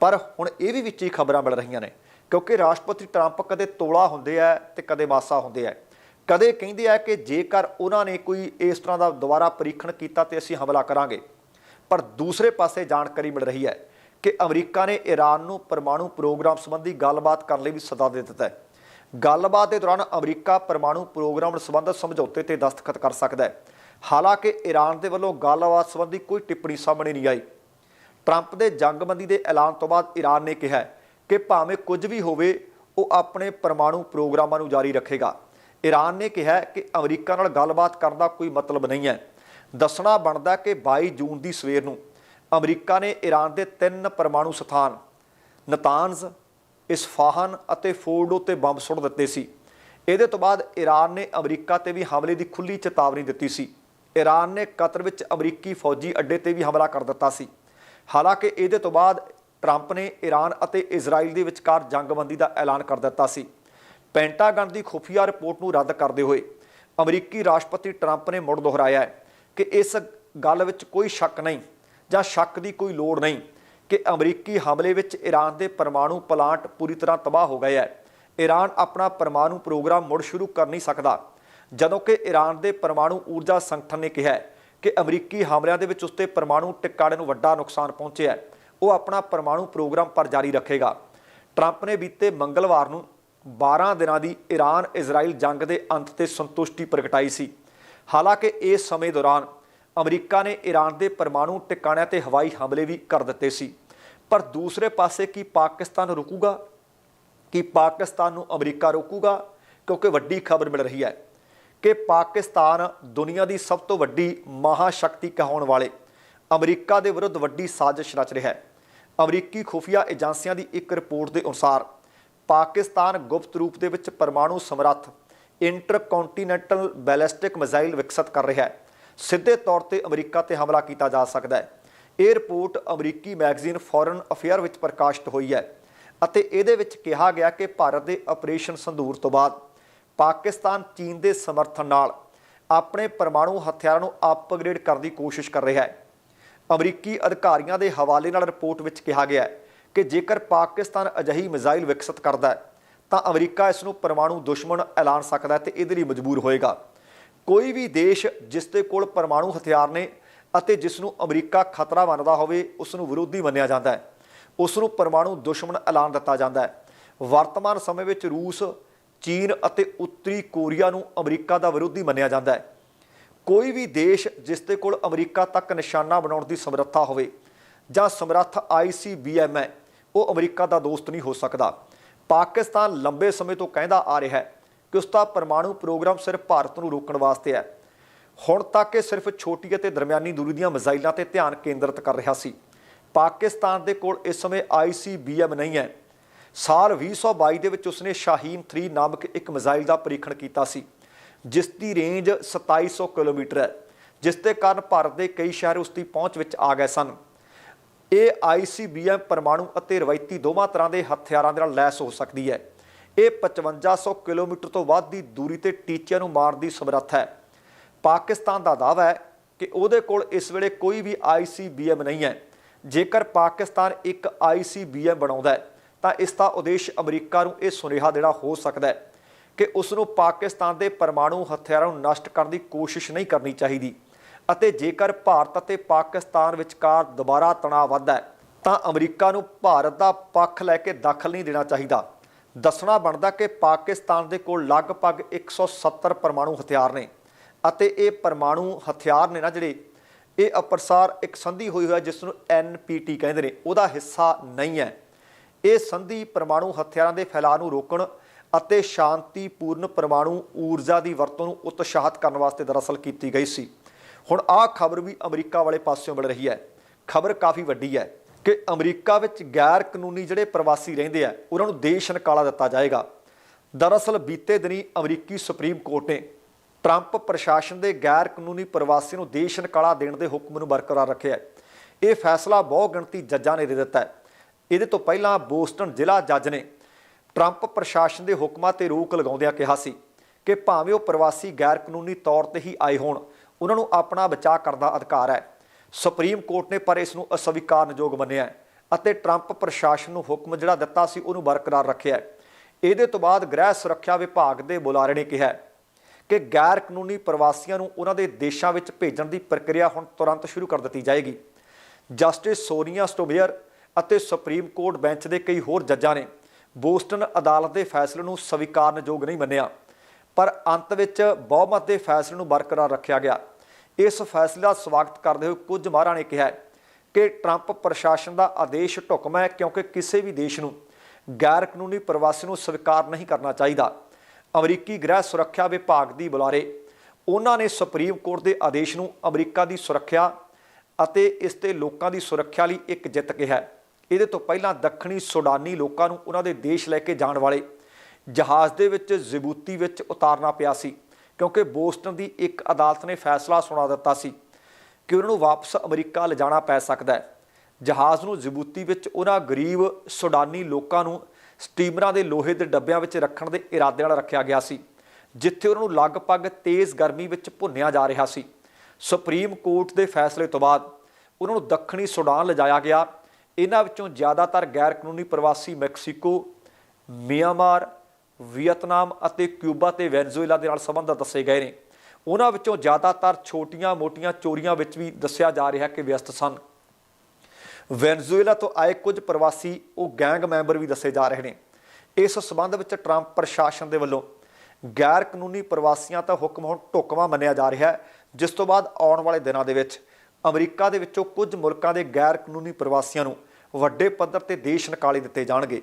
ਪਰ ਹੁਣ ਇਹ ਵੀ ਵਿੱਚ ਹੀ ਖਬਰਾਂ ਮਿਲ ਰਹੀਆਂ ਨੇ, ਕਿਉਂਕਿ ਰਾਸ਼ਟਰਪਤੀ ਟਰੰਪ ਕਦੇ ਤੋਲਾ ਹੁੰਦੇ ਆ ਤੇ ਕਦੇ ਮਾਸਾ ਹੁੰਦੇ ਆ। ਕਦੇ ਕਹਿੰਦੇ ਆ ਕਿ ਜੇਕਰ ਉਹਨਾਂ ਨੇ ਕੋਈ ਇਸ ਤਰ੍ਹਾਂ ਦਾ ਦੁਬਾਰਾ ਪਰੀਖਣ ਕੀਤਾ ਤੇ ਅਸੀਂ ਹਮਲਾ ਕਰਾਂਗੇ। ਪਰ ਦੂਸਰੇ ਪਾਸੇ ਜਾਣਕਾਰੀ ਮਿਲ ਰਹੀ ਹੈ ਕਿ ਅਮਰੀਕਾ ਨੇ ਈਰਾਨ ਨੂੰ ਪਰਮਾਣੂ ਪ੍ਰੋਗਰਾਮ ਸੰਬੰਧੀ ਗੱਲਬਾਤ ਕਰਨ ਲਈ ਵੀ ਸੱਦਾ ਦੇ ਦਿੱਤਾ ਹੈ। ਗੱਲਬਾਤ ਦੇ ਦੌਰਾਨ ਅਮਰੀਕਾ ਪਰਮਾਣੂ ਪ੍ਰੋਗਰਾਮ ਨਾਲ ਸਮਝੌਤੇ ਤੇ ਦਸਤਖਤ ਕਰ ਸਕਦਾ ਹੈ। ਹਾਲਾਂਕਿ ਈਰਾਨ ਦੇ ਵੱਲੋਂ ਗੱਲਬਾਤ ਸੰਬੰਧੀ ਕੋਈ ਟਿੱਪਣੀ ਸਾਹਮਣੇ ਨਹੀਂ ਆਈ। ਟਰੰਪ ਦੇ ਜੰਗਬੰਦੀ ਦੇ ਐਲਾਨ ਤੋਂ ਬਾਅਦ ਈਰਾਨ ਨੇ ਕਿਹਾ ਕਿ ਭਾਵੇਂ ਕੁਝ ਵੀ ਹੋਵੇ, ਉਹ ਆਪਣੇ ਪਰਮਾਣੂ ਪ੍ਰੋਗਰਾਮਾਂ ਨੂੰ ਜਾਰੀ ਰੱਖੇਗਾ। ਈਰਾਨ ਨੇ ਕਿਹਾ ਕਿ ਅਮਰੀਕਾ ਨਾਲ ਗੱਲਬਾਤ ਕਰਨ ਦਾ ਕੋਈ ਮਤਲਬ ਨਹੀਂ ਹੈ। ਦੱਸਣਾ ਬਣਦਾ ਕਿ 22 ਜੂਨ ਦੀ ਸਵੇਰ ਨੂੰ ਅਮਰੀਕਾ ਨੇ ਈਰਾਨ ਦੇ ਤਿੰਨ ਪਰਮਾਣੂ ਸਥਾਨ, ਨਤਾਨਜ਼, ਇਸਫਾਹਨ ਅਤੇ ਫੋਰਡੋ ਤੇ ਬੰਬ ਸੁੱਟ ਦਿੱਤੇ ਸੀ। ਇਹਦੇ ਤੋਂ ਬਾਅਦ ਈਰਾਨ ਨੇ ਅਮਰੀਕਾ ਤੇ ਵੀ ਹਮਲੇ ਦੀ ਖੁੱਲੀ ਚੇਤਾਵਨੀ ਦਿੱਤੀ ਸੀ। ਈਰਾਨ ਨੇ ਕਤਰ ਵਿੱਚ ਅਮਰੀਕੀ ਫੌਜੀ ਅੱਡੇ ਤੇ ਵੀ ਹਮਲਾ ਕਰ ਦਿੱਤਾ ਸੀ। ਹਾਲਾਂਕਿ ਇਹਦੇ ਤੋਂ ਬਾਅਦ ਟਰੰਪ ਨੇ ਈਰਾਨ ਅਤੇ ਇਜ਼ਰਾਈਲ ਦੇ ਵਿਚਕਾਰ ਜੰਗਬੰਦੀ ਦਾ ਐਲਾਨ ਕਰ ਦਿੱਤਾ ਸੀ। ਪੈਂਟਾਗਨ ਦੀ ਖੁਫੀਆ ਰਿਪੋਰਟ ਨੂੰ ਰੱਦ ਕਰਦੇ ਹੋਏ ਅਮਰੀਕੀ ਰਾਸ਼ਟਰਪਤੀ ਟਰੰਪ ਨੇ ਮੁੜ ਦੁਹਰਾਇਆ ਹੈ ਕਿ ਇਸ ਗੱਲ ਵਿੱਚ ਕੋਈ ਸ਼ੱਕ ਨਹੀਂ ਜਾਂ ਸ਼ੱਕ ਦੀ ਕੋਈ ਲੋੜ ਨਹੀਂ ਕਿ ਅਮਰੀਕੀ ਹਮਲੇ ਵਿੱਚ ਈਰਾਨ ਦੇ ਪਰਮਾਣੂ ਪਲਾਂਟ ਪੂਰੀ ਤਰ੍ਹਾਂ ਤਬਾਹ ਹੋ ਗਏ ਹੈ। ਈਰਾਨ ਆਪਣਾ ਪਰਮਾਣੂ ਪ੍ਰੋਗਰਾਮ ਮੁੜ ਸ਼ੁਰੂ ਕਰ ਨਹੀਂ ਸਕਦਾ। ਜਦੋਂ ਕਿ ਈਰਾਨ ਦੇ ਪਰਮਾਣੂ ਊਰਜਾ ਸੰਗਠਨ ਨੇ ਕਿਹਾ ਕਿ ਅਮਰੀਕੀ ਹਮਲਿਆਂ ਦੇ ਵਿੱਚ ਉਸਤੇ ਪਰਮਾਣੂ ਟਿਕਾਣੇ ਨੂੰ ਵੱਡਾ ਨੁਕਸਾਨ ਪਹੁੰਚਿਆ ਉਹ ਆਪਣਾ ਪਰਮਾਣੂ ਪ੍ਰੋਗਰਾਮ ਪਰ ਜਾਰੀ ਰੱਖੇਗਾ। ਟਰੰਪ ਨੇ ਬੀਤੇ ਮੰਗਲਵਾਰ ਨੂੰ 12 ਦਿਨਾਂ ਦੀ ਈਰਾਨ ਇਜ਼ਰਾਈਲ ਜੰਗ ਦੇ ਅੰਤ ਤੇ ਸੰਤੁਸ਼ਟੀ ਪ੍ਰਗਟਾਈ ਸੀ। ਹਾਲਾਂਕਿ ਇਸ ਸਮੇਂ ਦੌਰਾਨ ਅਮਰੀਕਾ ਨੇ ਈਰਾਨ ਦੇ ਪਰਮਾਣੂ ਟਿਕਾਣਿਆਂ ਤੇ ਹਵਾਈ ਹਮਲੇ ਵੀ ਕਰ ਦਿੱਤੇ ਸੀ। ਪਰ ਦੂਸਰੇ ਪਾਸੇ ਕੀ ਪਾਕਿਸਤਾਨ ਰੁਕੂਗਾ? ਕਿ ਪਾਕਿਸਤਾਨ ਨੂੰ ਅਮਰੀਕਾ ਰੋਕੂਗਾ? ਕਿਉਂਕਿ ਵੱਡੀ ਖਬਰ ਮਿਲ ਰਹੀ ਹੈ ਕਿ ਪਾਕਿਸਤਾਨ ਦੁਨੀਆ ਦੀ ਸਭ ਤੋਂ ਵੱਡੀ ਮਹਾਸ਼ਕਤੀ ਕਹਾਉਣ ਵਾਲੇ, ਅਮਰੀਕਾ ਦੇ ਵਿਰੁੱਧ ਵੱਡੀ ਸਾਜ਼ਿਸ਼ ਰਚ ਰਿਹਾ ਹੈ। ਅਮਰੀਕੀ ਖੁਫੀਆ ਏਜੰਸੀਆਂ ਦੀ ਇੱਕ ਰਿਪੋਰਟ ਦੇ ਅਨੁਸਾਰ ਪਾਕਿਸਤਾਨ ਗੁਪਤ ਰੂਪ ਦੇ ਵਿੱਚ ਪਰਮਾਣੂ ਸਮਰੱਥ, ਇੰਟਰਕੌਂਟੀਨੈਂਟਲ ਬੈਲਿਸਟਿਕ ਮਿਜ਼ਾਈਲ ਵਿਕਸਿਤ ਕਰ ਰਿਹਾ ਹੈ। ਸਿੱਧੇ ਤੌਰ ਤੇ ਅਮਰੀਕਾ ਤੇ ਹਮਲਾ ਕੀਤਾ ਜਾ ਸਕਦਾ ਹੈ। ਇਹ ਰਿਪੋਰਟ ਅਮਰੀਕੀ ਮੈਗਜ਼ੀਨ ਫੋਰਨ ਅਫੇਅਰ ਵਿੱਚ ਪ੍ਰਕਾਸ਼ਿਤ ਹੋਈ ਹੈ ਅਤੇ ਇਹਦੇ ਵਿੱਚ ਕਿਹਾ ਗਿਆ ਕਿ ਭਾਰਤ ਦੇ ਆਪਰੇਸ਼ਨ ਸੰਧੂਰ ਤੋਂ ਬਾਅਦ ਪਾਕਿਸਤਾਨ ਚੀਨ ਦੇ ਸਮਰਥਨ ਨਾਲ ਆਪਣੇ ਪਰਮਾਣੂ ਹਥਿਆਰਾਂ ਨੂੰ ਅਪਗ੍ਰੇਡ ਕਰਨ ਦੀ ਕੋਸ਼ਿਸ਼ ਕਰ ਰਿਹਾ ਹੈ। ਅਮਰੀਕੀ ਅਧਿਕਾਰੀਆਂ ਦੇ ਹਵਾਲੇ ਨਾਲ ਰਿਪੋਰਟ ਵਿੱਚ ਕਿਹਾ ਗਿਆ ਹੈ ਕਿ ਜੇਕਰ ਪਾਕਿਸਤਾਨ ਅਜਿਹੀ ਮਿਜ਼ਾਈਲ ਵਿਕਸਿਤ ਕਰਦਾ ਹੈ, ਤਾਂ ਅਮਰੀਕਾ ਇਸ ਨੂੰ ਪਰਮਾਣੂ ਦੁਸ਼ਮਣ ਐਲਾਨ ਸਕਦਾ ਹੈ ਤੇ ਇਹਦੇ ਲਈ ਮਜਬੂਰ ਹੋਏਗਾ। ਕੋਈ ਵੀ ਦੇਸ਼ ਜਿਸ ਦੇ ਕੋਲ ਪਰਮਾਣੂ ਹਥਿਆਰ ਨੇ ਅਤੇ ਜਿਸ ਨੂੰ ਅਮਰੀਕਾ ਖਤਰਾ ਮੰਨਦਾ ਹੋਵੇ, ਉਸ ਨੂੰ ਵਿਰੋਧੀ ਮੰਨਿਆ ਜਾਂਦਾ ਹੈ। ਉਸ ਨੂੰ ਪਰਮਾਣੂ ਦੁਸ਼ਮਣ ਐਲਾਨ ਦਿੱਤਾ ਜਾਂਦਾ ਹੈ। ਵਰਤਮਾਨ ਸਮੇਂ ਵਿੱਚ ਰੂਸ, ਚੀਨ ਅਤੇ ਉੱਤਰੀ ਕੋਰੀਆ ਨੂੰ ਅਮਰੀਕਾ ਦਾ ਵਿਰੋਧੀ ਮੰਨਿਆ ਜਾਂਦਾ ਹੈ। ਕੋਈ ਵੀ ਦੇਸ਼ ਜਿਸ ਦੇ ਕੋਲ ਅਮਰੀਕਾ ਤੱਕ ਨਿਸ਼ਾਨਾ ਬਣਾਉਣ ਦੀ ਸਮਰੱਥਾ ਹੋਵੇ ਜਾਂ ਸਮਰੱਥ ICBM ਹੈ ਉਹ ਅਮਰੀਕਾ ਦਾ ਦੋਸਤ ਨਹੀਂ ਹੋ ਸਕਦਾ। ਪਾਕਿਸਤਾਨ ਲੰਬੇ ਸਮੇਂ ਤੋਂ ਕਹਿੰਦਾ ਆ ਰਿਹਾ ਹੈ ਕਿ ਉਸ ਦਾ ਪਰਮਾਣੂ ਪ੍ਰੋਗਰਾਮ ਸਿਰਫ ਭਾਰਤ ਨੂੰ ਰੋਕਣ ਵਾਸਤੇ ਹੈ। ਹੁਣ ਤੱਕ ਇਹ ਸਿਰਫ ਛੋਟੀ ਅਤੇ ਦਰਮਿਆਨੀ ਦੂਰੀ ਦੀਆਂ ਮਿਜ਼ਾਈਲਾਂ ਤੇ ਧਿਆਨ ਕੇਂਦਰਿਤ ਕਰ ਰਿਹਾ ਸੀ। ਪਾਕਿਸਤਾਨ ਦੇ ਕੋਲ ਇਸ ਸਮੇਂ ICBM ਨਹੀਂ ਹੈ। ਸਾਲ 2022 ਦੇ ਵਿੱਚ ਉਸਨੇ ਸ਼ਾਹੀਨ 3 ਨਾਮਕ ਇੱਕ ਮਿਜ਼ਾਈਲ ਦਾ ਪਰੀਖਣ ਕੀਤਾ ਸੀ, ਜਿਸ ਦੀ ਰੇਂਜ 2700 ਕਿਲੋਮੀਟਰ ਹੈ, ਜਿਸ ਦੇ ਕਾਰਨ ਭਾਰਤ ਦੇ ਕਈ ਸ਼ਹਿਰ ਉਸ ਦੀ ਪਹੁੰਚ ਵਿੱਚ ਆ ਗਏ ਸਨ। ਇਹ ICBM ਪਰਮਾਣੂ ਅਤੇ ਰਵਾਇਤੀ ਦੋਵਾਂ ਤਰ੍ਹਾਂ ਦੇ ਹਥਿਆਰਾਂ ਦੇ ਨਾਲ ਲੈਸ ਹੋ ਸਕਦੀ ਹੈ। ਇਹ 5500 ਕਿਲੋਮੀਟਰ ਤੋਂ ਵੱਧ ਦੀ ਦੂਰੀ ਤੇ ਟੀਚਿਆਂ ਨੂੰ ਮਾਰਨ ਦੀ ਸਮਰੱਥ ਹੈ। ਪਾਕਿਸਤਾਨ ਦਾ ਦਾਅਵਾ ਹੈ ਕਿ ਉਹਦੇ ਕੋਲ ਇਸ ਵੇਲੇ ਕੋਈ ਵੀ ICBM ਨਹੀਂ ਹੈ। ਜੇਕਰ ਪਾਕਿਸਤਾਨ ਇੱਕ ICBM ਬਣਾਉਂਦਾ ਹੈ, ਤਾਂ ਇਸ ਦਾ ਉਦੇਸ਼ ਅਮਰੀਕਾ ਨੂੰ ਇਹ ਸੁਨੇਹਾ ਦੇਣਾ ਹੋ ਸਕਦਾ ਹੈ ਕਿ ਉਸ ਨੂੰ ਪਾਕਿਸਤਾਨ ਦੇ ਪਰਮਾਣੂ ਹਥਿਆਰਾਂ ਨੂੰ ਨਸ਼ਟ ਕਰਨ ਦੀ ਕੋਸ਼ਿਸ਼ ਨਹੀਂ ਕਰਨੀ ਚਾਹੀਦੀ। ਅਤੇ ਜੇਕਰ ਭਾਰਤ ਅਤੇ ਪਾਕਿਸਤਾਨ ਵਿਚਕਾਰ ਦੁਬਾਰਾ ਤਣਾਅ ਵੱਧਦਾ ਹੈ, ਤਾਂ ਅਮਰੀਕਾ ਨੂੰ ਭਾਰਤ ਦਾ ਪੱਖ ਲੈ ਕੇ ਦਖਲ ਨਹੀਂ ਦੇਣਾ ਚਾਹੀਦਾ। ਦੱਸਣਾ ਬਣਦਾ ਕਿ ਪਾਕਿਸਤਾਨ ਦੇ ਕੋਲ ਲਗਭਗ 170 ਪਰਮਾਣੂ ਹਥਿਆਰ ਨੇ ਅਤੇ ਇਹ ਪਰਮਾਣੂ ਹਥਿਆਰ ਨੇ ਨਾ ਜਿਹੜੇ, ਇਹ ਅਪਰਸਾਰ ਇੱਕ ਸੰਧੀ ਹੋਈ ਹੋਇਆ ਜਿਸ ਨੂੰ NPT ਕਹਿੰਦੇ ਨੇ। ਉਹਦਾ ਹਿੱਸਾ ਨਹੀਂ ਹੈ। ਇਹ ਸੰਧੀ ਪਰਮਾਣੂ ਹਥਿਆਰਾਂ ਦੇ ਫੈਲਾਅ ਨੂੰ ਰੋਕਣ ਅਤੇ ਸ਼ਾਂਤੀਪੂਰਨ ਪਰਮਾਣੂ ਊਰਜਾ ਦੀ ਵਰਤੋਂ ਨੂੰ ਉਤਸ਼ਾਹਿਤ ਕਰਨ ਵਾਸਤੇ ਦਰਅਸਲ ਕੀਤੀ ਗਈ ਸੀ। ਹੁਣ ਆਹ ਖਬਰ ਵੀ ਅਮਰੀਕਾ ਵਾਲੇ ਪਾਸਿਓਂ ਮਿਲ ਰਹੀ ਹੈ। ਖਬਰ ਕਾਫੀ ਵੱਡੀ ਹੈ ਕਿ ਅਮਰੀਕਾ ਵਿੱਚ ਗੈਰ ਕਾਨੂੰਨੀ ਜਿਹੜੇ ਪ੍ਰਵਾਸੀ ਰਹਿੰਦੇ ਆ, ਉਹਨਾਂ ਨੂੰ ਦੇਸ਼ ਨਿਕਾਲਾ ਦਿੱਤਾ ਜਾਏਗਾ। ਦਰਅਸਲ ਬੀਤੇ ਦਿਨੀ ਅਮਰੀਕੀ ਸੁਪਰੀਮ ਕੋਰਟ ਨੇ ਟਰੰਪ ਪ੍ਰਸ਼ਾਸਨ ਦੇ ਗੈਰ ਕਾਨੂੰਨੀ ਪ੍ਰਵਾਸੀ ਨੂੰ ਦੇਸ਼ ਨਿਕਾਲਾ ਦੇਣ ਦੇ ਹੁਕਮ ਨੂੰ ਬਰਕਰਾਰ ਰੱਖਿਆ ਹੈ। ਇਹ ਫੈਸਲਾ ਬਹੁ ਗਿਣਤੀ ਜੱਜਾਂ ਨੇ ਦੇ ਦਿੱਤਾ ਹੈ। ਇਹਦੇ ਤੋਂ ਪਹਿਲਾਂ ਬੋਸਟਨ ਜ਼ਿਲ੍ਹਾ ਜੱਜ ਨੇ ਟਰੰਪ ਪ੍ਰਸ਼ਾਸਨ ਦੇ ਹੁਕਮਾਂ ਤੇ ਰੋਕ ਲਗਾਉਂਦਿਆਂ ਕਿਹਾ ਸੀ ਕਿ ਭਾਵੇਂ ਉਹ ਪ੍ਰਵਾਸੀ ਗੈਰ ਕਾਨੂੰਨੀ ਤੌਰ ਤੇ ਹੀ ਆਏ ਹੋਣ ਉਹਨਾਂ ਨੂੰ ਆਪਣਾ ਬਚਾਅ ਕਰਨ ਦਾ ਅਧਿਕਾਰ ਹੈ। ਸੁਪਰੀਮ ਕੋਰਟ ਨੇ ਪਰ ਇਸ ਨੂੰ ਅਸਵੀਕਾਰਨਯੋਗ ਮੰਨਿਆ ਅਤੇ ਟਰੰਪ ਪ੍ਰਸ਼ਾਸਨ ਨੂੰ ਹੁਕਮ ਜਿਹੜਾ ਦਿੱਤਾ ਸੀ ਉਹਨੂੰ ਬਰਕਰਾਰ ਰੱਖਿਆ ਇਹਦੇ ਤੋਂ ਬਾਅਦ ਗ੍ਰਹਿ ਸੁਰੱਖਿਆ ਵਿਭਾਗ ਦੇ ਬੁਲਾਰੇ ਨੇ ਕਿਹਾ ਕਿ ਗੈਰ ਕਾਨੂੰਨੀ ਪ੍ਰਵਾਸੀਆਂ ਨੂੰ ਉਹਨਾਂ ਦੇ ਦੇਸ਼ਾਂ ਵਿੱਚ ਭੇਜਣ ਦੀ ਪ੍ਰਕਿਰਿਆ ਹੁਣ ਤੁਰੰਤ ਸ਼ੁਰੂ ਕਰ ਦਿੱਤੀ ਜਾਏਗੀ। ਜਸਟਿਸ ਸੋਨੀਆ ਸਟੋਬੇਅਰ ਅਤੇ ਸੁਪਰੀਮ ਕੋਰਟ ਬੈਂਚ ਦੇ ਕਈ ਹੋਰ ਜੱਜਾਂ ਨੇ ਬੋਸਟਨ ਅਦਾਲਤ ਦੇ ਫੈਸਲੇ ਨੂੰ ਸਵੀਕਾਰਨਯੋਗ ਨਹੀਂ ਮੰਨਿਆ। ਪਰ ਅੰਤ ਵਿੱਚ ਬਹੁਮਤ ਦੇ ਫੈਸਲੇ ਨੂੰ ਬਰਕਰਾਰ ਰੱਖਿਆ ਗਿਆ। ਇਸ ਫੈਸਲੇ ਦਾ ਸਵਾਗਤ ਕਰਦੇ ਹੋਏ ਕੁਝ ਮਾਹਰਾਂ ਨੇ ਕਿਹਾ ਕਿ ਟਰੰਪ ਪ੍ਰਸ਼ਾਸਨ ਦਾ ਆਦੇਸ਼ ਢੁਕਮ ਹੈ ਕਿਉਂਕਿ ਕਿਸੇ ਵੀ ਦੇਸ਼ ਨੂੰ ਗੈਰ ਕਾਨੂੰਨੀ ਪ੍ਰਵਾਸੀ ਨੂੰ ਸਵੀਕਾਰ ਨਹੀਂ ਕਰਨਾ ਚਾਹੀਦਾ। ਅਮਰੀਕੀ ਗ੍ਰਹਿ ਸੁਰੱਖਿਆ ਵਿਭਾਗ ਦੀ ਬੁਲਾਰੇ, ਉਹਨਾਂ ਨੇ ਸੁਪਰੀਮ ਕੋਰਟ ਦੇ ਆਦੇਸ਼ ਨੂੰ ਅਮਰੀਕਾ ਦੀ ਸੁਰੱਖਿਆ ਅਤੇ ਇਸ ਤੇ ਲੋਕਾਂ ਦੀ ਸੁਰੱਖਿਆ ਲਈ ਇੱਕ ਜਿੱਤ ਕਿਹਾ ਇਹਦੇ ਤੋਂ ਪਹਿਲਾਂ ਦੱਖਣੀ ਸੁਡਾਨੀ ਲੋਕਾਂ ਨੂੰ ਉਹਨਾਂ ਦੇ ਦੇਸ਼ ਲੈ ਕੇ ਜਾਣ ਵਾਲੇ ਜਹਾਜ਼ ਦੇ ਵਿੱਚ ਜਬੂਤੀ ਵਿੱਚ ਉਤਾਰਨਾ ਪਿਆ ਸੀ, ਕਿਉਂਕਿ ਬੋਸਟਨ ਦੀ ਇੱਕ ਅਦਾਲਤ ਨੇ ਫੈਸਲਾ ਸੁਣਾ ਦਿੱਤਾ ਸੀ ਕਿ ਉਹਨਾਂ ਨੂੰ ਵਾਪਸ ਅਮਰੀਕਾ ਲਿਜਾਣਾ ਪੈ ਸਕਦਾ ਹੈ। ਜਹਾਜ਼ ਨੂੰ ਜ਼ਬੂਤੀ ਵਿੱਚ ਉਹਨਾਂ ਗਰੀਬ ਸੁਡਾਨੀ ਲੋਕਾਂ ਨੂੰ ਸਟੀਮਰਾਂ ਦੇ ਲੋਹੇ ਦੇ ਡੱਬਿਆਂ ਵਿੱਚ ਰੱਖਣ ਦੇ ਇਰਾਦੇ ਨਾਲ ਰੱਖਿਆ ਗਿਆ ਸੀ, ਜਿੱਥੇ ਉਹਨਾਂ ਨੂੰ ਲਗਭਗ ਤੇਜ਼ ਗਰਮੀ ਵਿੱਚ ਭੁੰਨਿਆ ਜਾ ਰਿਹਾ ਸੀ। ਸੁਪਰੀਮ ਕੋਰਟ ਦੇ ਫੈਸਲੇ ਤੋਂ ਬਾਅਦ ਉਹਨਾਂ ਨੂੰ ਦੱਖਣੀ ਸੁਡਾਨ ਲਿਜਾਇਆ ਗਿਆ। ਇਹਨਾਂ ਵਿੱਚੋਂ ਜ਼ਿਆਦਾਤਰ ਗੈਰ ਕਾਨੂੰਨੀ ਪ੍ਰਵਾਸੀ ਮੈਕਸੀਕੋ, ਮਿਆਂਮਾਰ ਵੀਅਤਨਾਮ ਅਤੇ ਕਿਊਬਾ ਤੇ ਵੈਨਜ਼ੂਏਲਾ ਦੇ ਨਾਲ ਸੰਬੰਧ ਦੱਸੇ ਗਏ ਨੇ। ਉਹਨਾਂ ਵਿੱਚੋਂ ਜ਼ਿਆਦਾਤਰ ਛੋਟੀਆਂ-ਮੋਟੀਆਂ ਚੋਰੀਆਂ ਵਿੱਚ ਵੀ ਦੱਸਿਆ ਜਾ ਰਿਹਾ ਕਿ ਵਿਅਸਤ ਸਨ। ਵੈਨਜ਼ੂਏਲਾ ਤੋਂ ਆਏ ਕੁਝ ਪ੍ਰਵਾਸੀ ਉਹ ਗੈਂਗ ਮੈਂਬਰ ਵੀ ਦੱਸੇ ਜਾ ਰਹੇ ਨੇ। ਇਸ ਸਬੰਧ ਵਿੱਚ ਟਰੰਪ ਪ੍ਰਸ਼ਾਸਨ ਦੇ ਵੱਲੋਂ ਗੈਰ ਕਾਨੂੰਨੀ ਪ੍ਰਵਾਸੀਆਂ ਦਾ ਹੁਕਮ ਹੁਣ ਢੁਕਵਾਂ ਮੰਨਿਆ ਜਾ ਰਿਹਾ ਹੈ, ਜਿਸ ਤੋਂ ਬਾਅਦ ਆਉਣ ਵਾਲੇ ਦਿਨਾਂ ਦੇ ਵਿੱਚ ਅਮਰੀਕਾ ਦੇ ਵਿੱਚੋਂ ਕੁਝ ਮੁਲਕਾਂ ਦੇ ਗੈਰ ਕਾਨੂੰਨੀ ਪ੍ਰਵਾਸੀਆਂ ਨੂੰ ਵੱਡੇ ਪੱਧਰ ਤੇ ਦੇਸ਼ ਨਿਕਾਲੇ ਦਿੱਤੇ ਜਾਣਗੇ।